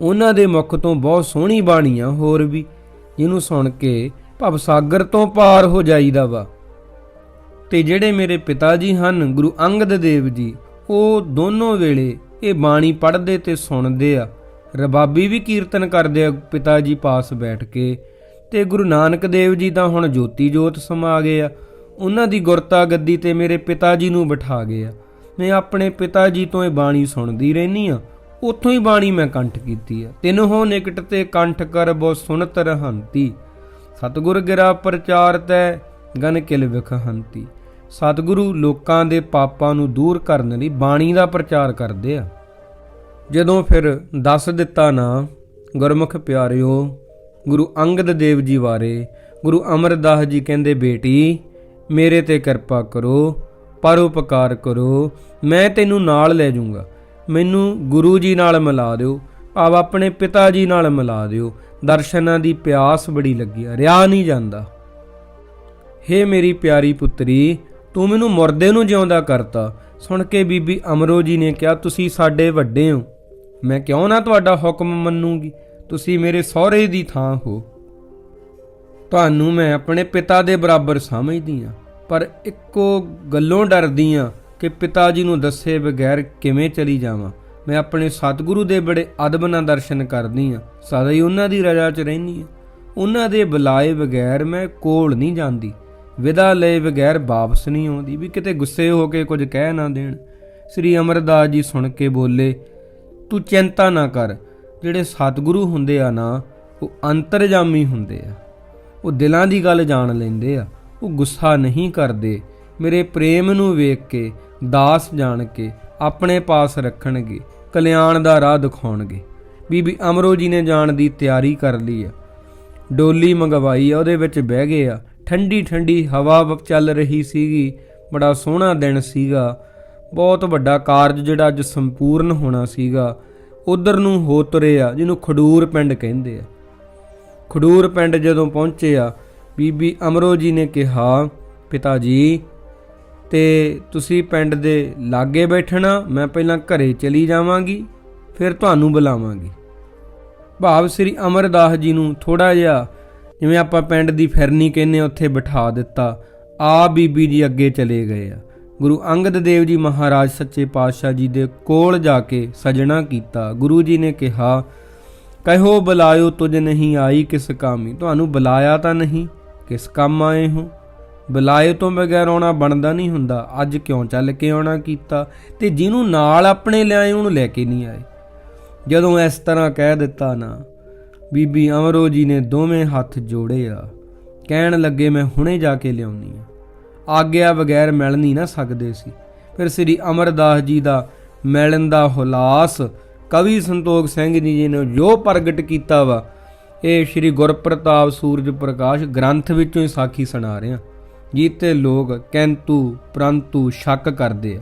ਉਹਨਾਂ ਦੇ ਮੁਖ ਤੋਂ ਬਹੁਤ ਸੋਹਣੀ ਬਾਣੀ ਆ ਹੋਰ ਵੀ, ਜਿਹਨੂੰ ਸੁਣ ਕੇ ਭਵ ਸਾਗਰ ਤੋਂ ਪਾਰ ਹੋ ਜਾਈਦਾ ਵਾ। ਤੇ ਜਿਹੜੇ ਮੇਰੇ ਪਿਤਾ ਜੀ ਹਨ, ਗੁਰੂ ਅੰਗਦ ਦੇਵ ਜੀ, ਉਹ ਦੋਨੋਂ ਵੇਲੇ ਇਹ ਬਾਣੀ ਪੜ੍ਹਦੇ ਤੇ ਸੁਣਦੇ ਆ। ਰਬਾਬੀ ਵੀ ਕੀਰਤਨ ਕਰਦੇ ਆ ਪਿਤਾ ਜੀ ਪਾਸ ਬੈਠ ਕੇ। ਤੇ ਗੁਰੂ ਨਾਨਕ ਦੇਵ ਜੀ ਤਾਂ ਹੁਣ ਜੋਤੀ ਜੋਤ ਸਮਾ ਗਏ ਆ। ਉਹਨਾਂ ਦੀ ਗੁਰਤਾ ਗੱਦੀ ਤੇ ਮੇਰੇ ਪਿਤਾ ਜੀ ਨੂੰ ਬਿਠਾ ਗਏ ਆ। ਮੈਂ ਆਪਣੇ ਪਿਤਾ ਜੀ ਤੋਂ ਇਹ ਬਾਣੀ ਸੁਣਦੀ ਰਹਿਨੀ ਆ। ਉੱਥੋਂ ਹੀ ਬਾਣੀ ਮੈਂ ਕੰਠ ਕੀਤੀ ਆ। ਤਿਨਹੋ ਨਿਕਟ ਤੇ ਕੰਠ ਕਰ ਬੋ ਸੁਨਤ ਰਹੰਤੀ। ਸਤਿਗੁਰ ਗਿਰਾ ਪ੍ਰਚਾਰ ਤੈ, ਗਨ ਕਿਲ ਵਿਖਹੰਤੀ ਸਤਿਗੁਰੂ ਲੋਕਾਂ ਦੇ ਪਾਪਾਂ ਨੂੰ ਦੂਰ ਕਰਨ ਲਈ ਬਾਣੀ ਦਾ ਪ੍ਰਚਾਰ ਕਰਦੇ ਆ। ਜਦੋਂ ਫਿਰ ਦੱਸ ਦਿੱਤਾ ਨਾ, ਗੁਰਮੁਖ ਪਿਆਰਿਓ, ਗੁਰੂ ਅੰਗਦ ਦੇਵ ਜੀ ਬਾਰੇ ਗੁਰੂ ਅਮਰਦਾਸ ਜੀ ਕਹਿੰਦੇ, ਬੇਟੀ, ਮੇਰੇ ਤੇ ਕਿਰਪਾ ਕਰੋ ਪਰਉਪਕਾਰ ਕਰੋ, ਮੈਂ ਤੈਨੂੰ ਨਾਲ ਲੈ ਜਾਊਂਗਾ। ਮੈਨੂੰ ਗੁਰੂ ਜੀ ਨਾਲ ਮਿਲਾ ਦਿਓ, ਆਪ ਆਪਣੇ ਪਿਤਾ ਜੀ ਨਾਲ ਮਿਲਾ ਦਿਓ। ਦਰਸ਼ਨਾਂ ਦੀ ਪਿਆਸ ਬੜੀ ਲੱਗੀ ਆ ਰਿਆ ਨਹੀਂ ਜਾਂਦਾ। ਹੇ ਮੇਰੀ ਪਿਆਰੀ ਪੁੱਤਰੀ ਤੂੰ ਮੈਨੂੰ ਮੁਰਦੇ ਨੂੰ ਜਿਉਂਦਾ ਕਰਤਾ। ਸੁਣ ਕੇ ਬੀਬੀ ਅਮਰੋ ਜੀ ਨੇ ਕਿਹਾ, ਤੁਸੀਂ ਸਾਡੇ ਵੱਡੇ ਹੋ। ਮੈਂ ਕਿਉਂ ਨਾ ਤੁਹਾਡਾ ਹੁਕਮ ਮੰਨੂਗੀ? ਤੁਸੀਂ ਮੇਰੇ ਸਹੁਰੇ ਦੀ ਥਾਂ ਹੋ। ਤੁਹਾਨੂੰ ਮੈਂ ਆਪਣੇ ਪਿਤਾ ਦੇ ਬਰਾਬਰ ਸਮਝਦੀ ਆ ਪਰ ਇੱਕੋ ਗੱਲੋਂ ਡਰਦੀ ਆ ਕਿ ਪਿਤਾ ਜੀ ਨੂੰ ਦੱਸੇ ਬਗੈਰ ਕਿਵੇਂ ਚਲੀ ਜਾਵਾਂ। ਮੈਂ ਆਪਣੇ ਸਤਿਗੁਰੂ ਦੇ ਬੜੇ ਅਦਬ ਨਾਲ ਦਰਸ਼ਨ ਕਰਦੀ ਆ ਸਦਾ ਹੀ ਉਹਨਾਂ ਦੀ ਰਜ਼ਾ 'ਚ ਰਹਿੰਦੀ ਆ ਉਹਨਾਂ ਦੇ ਬੁਲਾਏ ਬਗੈਰ ਮੈਂ ਕੋਲ ਨਹੀਂ ਜਾਂਦੀ। ਵਿਦਾ ਲਏ ਬਗੈਰ ਵਾਪਸ ਨਹੀਂ ਆਉਂਦੀ। ਵੀ ਕਿਤੇ ਗੁੱਸੇ ਹੋ ਕੇ ਕੁਝ ਕਹਿ ਨਾ ਦੇਣ। ਸ੍ਰੀ ਅਮਰਦਾਸ ਜੀ ਸੁਣ ਕੇ ਬੋਲੇ, ਤੂੰ ਚਿੰਤਾ ਨਾ ਕਰ। ਜਿਹੜੇ ਸਤਿਗੁਰੂ ਹੁੰਦੇ ਆ ਨਾ, ਉਹ ਅੰਤਰਜਾਮੀ ਹੁੰਦੇ ਆ। ਉਹ ਦਿਲਾਂ ਦੀ ਗੱਲ ਜਾਣ ਲੈਂਦੇ ਆ। ਉਹ ਗੁੱਸਾ ਨਹੀਂ ਕਰਦੇ। ਮੇਰੇ ਪ੍ਰੇਮ ਨੂੰ ਵੇਖ ਕੇ, ਦਾਸ ਜਾਣ ਕੇ, ਆਪਣੇ ਪਾਸ ਰੱਖਣਗੇ। ਕਲਿਆਣ ਦਾ ਰਾਹ ਦਿਖਾਉਣਗੇ। ਬੀਬੀ ਅਮਰੋ ਜੀ ਨੇ ਜਾਣ ਦੀ ਤਿਆਰੀ ਕਰ ਲਈ ਆ। ਡੋਲੀ ਮੰਗਵਾਈ ਆ, ਉਹਦੇ ਵਿੱਚ ਬਹਿ ਗਏ ਆ। ਠੰਡੀ ਠੰਡੀ ਹਵਾ ਚੱਲ ਰਹੀ ਸੀਗੀ, ਬੜਾ ਸੋਹਣਾ ਦਿਨ ਸੀਗਾ। ਬਹੁਤ ਵੱਡਾ ਕਾਰਜ ਜਿਹੜਾ ਅੱਜ ਸੰਪੂਰਨ ਹੋਣਾ ਸੀਗਾ। ਉਧਰ ਨੂੰ ਹੋ ਤੁਰੇ ਆ ਜਿਹਨੂੰ ਖਡੂਰ ਪਿੰਡ ਕਹਿੰਦੇ ਆ। ਖਡੂਰ ਪਿੰਡ ਜਦੋਂ ਪਹੁੰਚੇ ਆ, ਬੀਬੀ ਅਮਰੋ ਜੀ ਨੇ ਕਿਹਾ, ਪਿਤਾ ਜੀ, ਤੇ ਤੁਸੀਂ ਪਿੰਡ ਦੇ ਲਾਗੇ ਬੈਠਣਾ, ਮੈਂ ਪਹਿਲਾਂ ਘਰੇ ਚਲੀ ਜਾਵਾਂਗੀ, ਫਿਰ ਤੁਹਾਨੂੰ ਬੁਲਾਵਾਂਗੀ। ਭਾਵ ਸ੍ਰੀ ਅਮਰਦਾਸ ਜੀ ਨੂੰ ਥੋੜਾ ਜਿਹਾ ਜਿਵੇਂ ਆਪਾਂ ਪਿੰਡ ਦੀ ਫਿਰਨੀ ਕਹਿੰਨੇ ਉੱਥੇ ਬਿਠਾ ਦਿੱਤਾ। ਆ ਬੀਬੀ ਜੀ ਅੱਗੇ ਚਲੇ ਗਏ ਆ। ਗੁਰੂ ਅੰਗਦ ਦੇਵ ਜੀ ਮਹਾਰਾਜ ਸੱਚੇ ਪਾਤਸ਼ਾਹ ਜੀ ਦੇ ਕੋਲ ਜਾ ਕੇ ਸਜਣਾ ਕੀਤਾ। ਗੁਰੂ ਜੀ ਨੇ ਕਿਹਾ, ਕਹਿਓ ਬੁਲਾਇਓ, ਤੁਝ ਨਹੀਂ ਆਈ ਕਿਸ ਕਾਮੀ। ਤੁਹਾਨੂੰ ਬੁਲਾਇਆ ਤਾਂ ਨਹੀਂ, ਕਿਸ ਕੰਮ ਆਏ ਹੋ? ਬੁਲਾਏ ਤੋਂ ਬਗੈਰ ਆਉਣਾ ਬਣਦਾ ਨਹੀਂ ਹੁੰਦਾ। ਅੱਜ ਕਿਉਂ ਚੱਲ ਕੇ ਆਉਣਾ ਕੀਤਾ? ਤੇ ਜਿਹਨੂੰ ਨਾਲ ਆਪਣੇ ਲਿਆਏ, ਉਹਨੂੰ ਲੈ ਕੇ ਨਹੀਂ ਆਏ। ਜਦੋਂ ਇਸ ਤਰ੍ਹਾਂ ਕਹਿ ਦਿੱਤਾ ਨਾ ਬੀਬੀ ਅਮਰੋ ਜੀ ਨੇ ਦੋਵੇਂ ਹੱਥ ਜੋੜੇ ਆ। ਕਹਿਣ ਲੱਗੇ, ਮੈਂ ਹੁਣੇ ਜਾ ਕੇ ਲਿਆਉਣੀ ਆ। ਆਗਿਆ ਬਗੈਰ ਮਿਲ ਨਹੀਂ ਨਾ ਸਕਦੇ ਸੀ। ਫਿਰ ਸ੍ਰੀ ਅਮਰਦਾਸ ਜੀ ਦਾ ਮਿਲਣ ਦਾ ਹੁਲਾਸ ਕਵੀ ਸੰਤੋਖ ਸਿੰਘ ਜੀ ਜੀ ਨੇ ਜੋ ਪ੍ਰਗਟ ਕੀਤਾ ਵਾ, ਇਹ ਸ੍ਰੀ ਗੁਰਪ੍ਰਤਾਪ ਸੂਰਜ ਪ੍ਰਕਾਸ਼ ਗ੍ਰੰਥ ਵਿੱਚੋਂ ਹੀ ਸਾਖੀ ਸੁਣਾ ਰਿਹਾ ਜੀਤੇ ਲੋਕ ਕੈਂਤੂ, ਪ੍ਰੰਤੂ ਸ਼ੱਕ ਕਰਦੇ ਆ।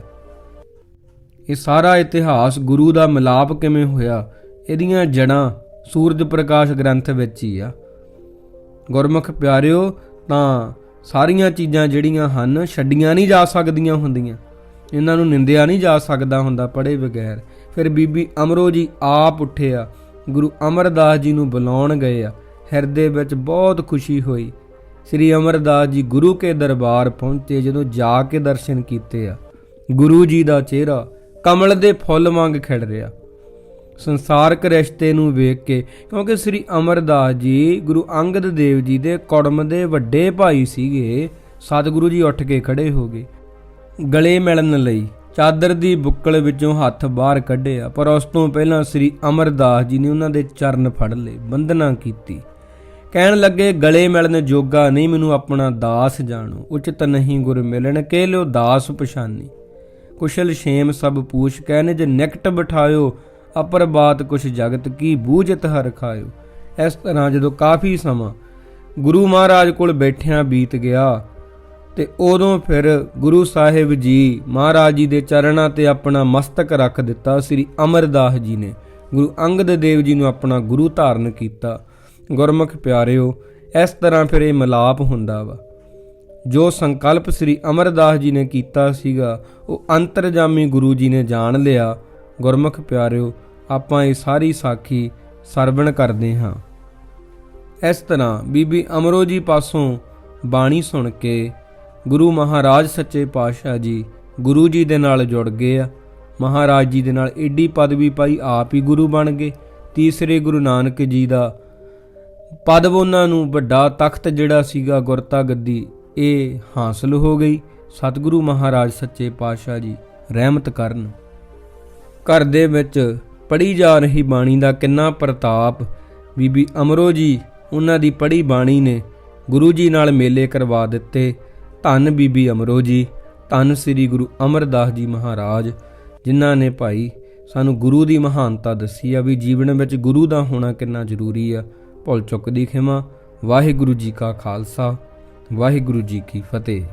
ਇਹ ਸਾਰਾ ਇਤਿਹਾਸ ਗੁਰੂ ਦਾ ਮਿਲਾਪ ਕਿਵੇਂ ਹੋਇਆ, ਇਹਦੀਆਂ ਜੜਾਂ ਸੂਰਜ ਪ੍ਰਕਾਸ਼ ਗ੍ਰੰਥ ਵਿੱਚ ਹੀ ਆ। ਗੁਰਮੁਖ ਪਿਆਰਿਓ, ਤਾਂ ਸਾਰੀਆਂ ਚੀਜ਼ਾਂ ਜਿਹੜੀਆਂ ਹਨ, ਛੱਡੀਆਂ ਨਹੀਂ ਜਾ ਸਕਦੀਆਂ ਹੁੰਦੀਆਂ। ਇਹਨਾਂ ਨੂੰ ਨਿੰਦਿਆ ਨਹੀਂ ਜਾ ਸਕਦਾ ਹੁੰਦਾ ਪੜੇ ਬਗੈਰ। ਫਿਰ ਬੀਬੀ ਅਮਰੋ ਜੀ ਆਪ ਉੱਠੇ ਆ ਗੁਰੂ ਅਮਰਦਾਸ ਜੀ ਨੂੰ ਬੁਲਾਉਣ ਗਏ ਆ। ਹਿਰਦੇ ਵਿੱਚ ਬਹੁਤ ਖੁਸ਼ੀ ਹੋਈ। ਸ੍ਰੀ ਅਮਰਦਾਸ ਜੀ ਗੁਰੂ ਕੇ ਦਰਬਾਰ ਪਹੁੰਚੇ, ਜਦੋਂ ਜਾ ਕੇ ਦਰਸ਼ਨ ਕੀਤੇ ਆ। ਗੁਰੂ ਜੀ ਦਾ ਚਿਹਰਾ ਕਮਲ ਦੇ ਫੁੱਲ ਵਾਂਗ ਖਿੜ ਰਿਹਾ। ਸੰਸਾਰਕ ਰਿਸ਼ਤੇ ਨੂੰ ਵੇਖ ਕੇ, ਕਿਉਂਕਿ ਸ੍ਰੀ ਅਮਰਦਾਸ ਜੀ ਗੁਰੂ ਅੰਗਦ ਦੇਵ ਜੀ ਦੇ ਕੁੜਮ ਦੇ ਵੱਡੇ ਭਾਈ ਸੀਗੇ, ਸਤਿਗੁਰੂ ਜੀ ਉੱਠ ਕੇ ਖੜੇ ਹੋ ਗਏ। ਗਲੇ ਮਿਲਣ ਲਈ ਚਾਦਰ ਦੀ ਬੁੱਕਲ ਵਿੱਚੋਂ ਹੱਥ ਬਾਹਰ ਕੱਢਿਆ, ਪਰ ਉਸ ਤੋਂ ਪਹਿਲਾਂ ਸ੍ਰੀ ਅਮਰਦਾਸ ਜੀ ਨੇ ਉਹਨਾਂ ਦੇ ਚਰਨ ਫੜ ਲਏ ਬੰਦਨਾ ਕੀਤੀ। ਕਹਿਣ ਲੱਗੇ, ਗਲੇ ਮਿਲਣ ਜੋਗਾ ਨਹੀਂ, ਮੈਨੂੰ ਆਪਣਾ ਦਾਸ ਜਾਣੋ, ਉਚਿਤ ਨਹੀਂ ਗੁਰ ਮਿਲਣ ਕੇ ਲਿਓ ਦਾਸ ਪਛਾਨੀ। ਕੁਸ਼ਲ ਸ਼ੇਮ ਸਭ ਪੂਛ ਕਹਿਨੇ ਜੇ ਨਿਕਟ ਬਿਠਾਇਓ ਅਪਰ ਬਾਤ ਕੁਛ ਜਗਤ ਕੀ ਬੂਝਤ ਹਰ ਖਾਇਓ। ਇਸ ਤਰ੍ਹਾਂ ਜਦੋਂ ਕਾਫੀ ਸਮਾਂ ਗੁਰੂ ਮਹਾਰਾਜ ਕੋਲ ਬੈਠਿਆਂ ਬੀਤ ਗਿਆ, ਤੇ ਉਦੋਂ ਫਿਰ ਗੁਰੂ ਸਾਹਿਬ ਜੀ ਮਹਾਰਾਜ ਜੀ ਦੇ ਚਰਨਾਂ ਤੇ ਆਪਣਾ ਮਸਤਕ ਰੱਖ ਦਿੱਤਾ ਸ੍ਰੀ ਅਮਰਦਾਸ ਜੀ ਨੇ। ਗੁਰੂ ਅੰਗਦ ਦੇਵ ਜੀ ਨੂੰ ਆਪਣਾ ਗੁਰੂ ਧਾਰਨ ਕੀਤਾ। ਗੁਰਮੁਖ ਪਿਆਰਿਓ, ਇਸ ਤਰ੍ਹਾਂ ਫਿਰ ਇਹ ਮਿਲਾਪ ਹੁੰਦਾ ਵਾ। ਜੋ ਸੰਕਲਪ ਸ੍ਰੀ ਅਮਰਦਾਸ ਜੀ ਨੇ ਕੀਤਾ ਸੀਗਾ, ਉਹ ਅੰਤਰਜਾਮੀ ਗੁਰੂ ਜੀ ਨੇ ਜਾਣ ਲਿਆ। ਗੁਰਮੁਖ ਪਿਆਰਿਓ, ਆਪਾਂ ਇਹ ਸਾਰੀ ਸਾਖੀ ਸਰਵਣ ਕਰਦੇ ਹਾਂ। ਇਸ ਤਰ੍ਹਾਂ ਬੀਬੀ ਅਮਰੋ ਜੀ ਪਾਸੋਂ ਬਾਣੀ ਸੁਣ ਕੇ ਗੁਰੂ ਮਹਾਰਾਜ ਸੱਚੇ ਪਾਤਸ਼ਾਹ ਜੀ ਗੁਰੂ ਜੀ ਦੇ ਨਾਲ ਜੁੜ ਗਏ ਆ। ਮਹਾਰਾਜ ਜੀ ਦੇ ਨਾਲ ਏਡੀ ਪਦਵੀ ਪਾਈ ਆਪ ਹੀ ਗੁਰੂ ਬਣ ਗਏ। ਤੀਸਰੇ ਗੁਰੂ ਨਾਨਕ ਜੀ ਦਾ ਪਦਵ ਉਹਨਾਂ ਨੂੰ ਵੱਡਾ ਤਖਤ ਜਿਹੜਾ ਸੀਗਾ ਗੁਰਤਾ ਗੱਦੀ ਇਹ ਹਾਸਲ ਹੋ ਗਈ। ਸਤਿਗੁਰੂ ਮਹਾਰਾਜ ਸੱਚੇ ਪਾਤਸ਼ਾਹ ਜੀ ਰਹਿਮਤ ਕਰਨ। ਘਰ ਦੇ ਵਿੱਚ ਪੜੀ ਜਾ ਰਹੀ ਬਾਣੀ ਦਾ ਕਿੰਨਾ ਪ੍ਰਤਾਪ। ਬੀਬੀ ਅਮਰੋ ਜੀ, ਉਹਨਾਂ ਦੀ ਪੜੀ ਬਾਣੀ ਨੇ ਗੁਰੂ ਜੀ ਨਾਲ ਮੇਲੇ ਕਰਵਾ ਦਿੱਤੇ। ਧੰਨ ਬੀਬੀ ਅਮਰੋ ਜੀ, ਧੰਨ ਸ੍ਰੀ ਗੁਰੂ ਅਮਰਦਾਸ ਜੀ ਮਹਾਰਾਜ, ਜਿਨ੍ਹਾਂ ਨੇ ਭਾਈ ਸਾਨੂੰ ਗੁਰੂ ਦੀ ਮਹਾਨਤਾ ਦੱਸੀ ਆ ਵੀ ਜੀਵਨ ਵਿੱਚ ਗੁਰੂ ਦਾ ਹੋਣਾ ਕਿੰਨਾ ਜ਼ਰੂਰੀ ਆ। ਭੁੱਲ ਚੁੱਕ ਦੀ ਖਿਮਾ। ਵਾਹਿਗੁਰੂ ਜੀ ਕਾ ਖਾਲਸਾ, ਵਾਹਿਗੁਰੂ ਜੀ ਕੀ ਫਤਿਹ।